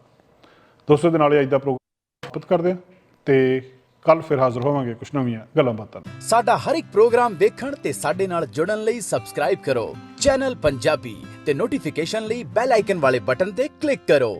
ਦੋਸਤੋ ਦੇ ਨਾਲ ਹੀ ਅੱਜ ਦਾ ਪ੍ਰੋਗਰਾਮ ਸਮਾਪਤ ਕਰਦੇ ਹਾਂ ਤੇ ਕੱਲ ਫਿਰ ਹਾਜ਼ਰ ਹੋਵਾਂਗੇ ਕੁਝ ਨਵੀਆਂ ਗੱਲਾਂ ਬਾਤਾਂ ਸਾਡਾ ਹਰ ਇੱਕ ਪ੍ਰੋਗਰਾਮ ਦੇਖਣ ਤੇ ਸਾਡੇ ਨਾਲ ਜੁੜਨ ਲਈ ਸਬਸਕ੍ਰਾਈਬ ਕਰੋ। ਚੈਨਲ ਪੰਜਾਬੀ ਤੇ ਨੋਟੀਫਿਕੇਸ਼ਨ ਲਈ ਬੈਲ ਆਈਕਨ ਵਾਲੇ ਬਟਨ ਤੇ ਕਲਿੱਕ ਕਰੋ।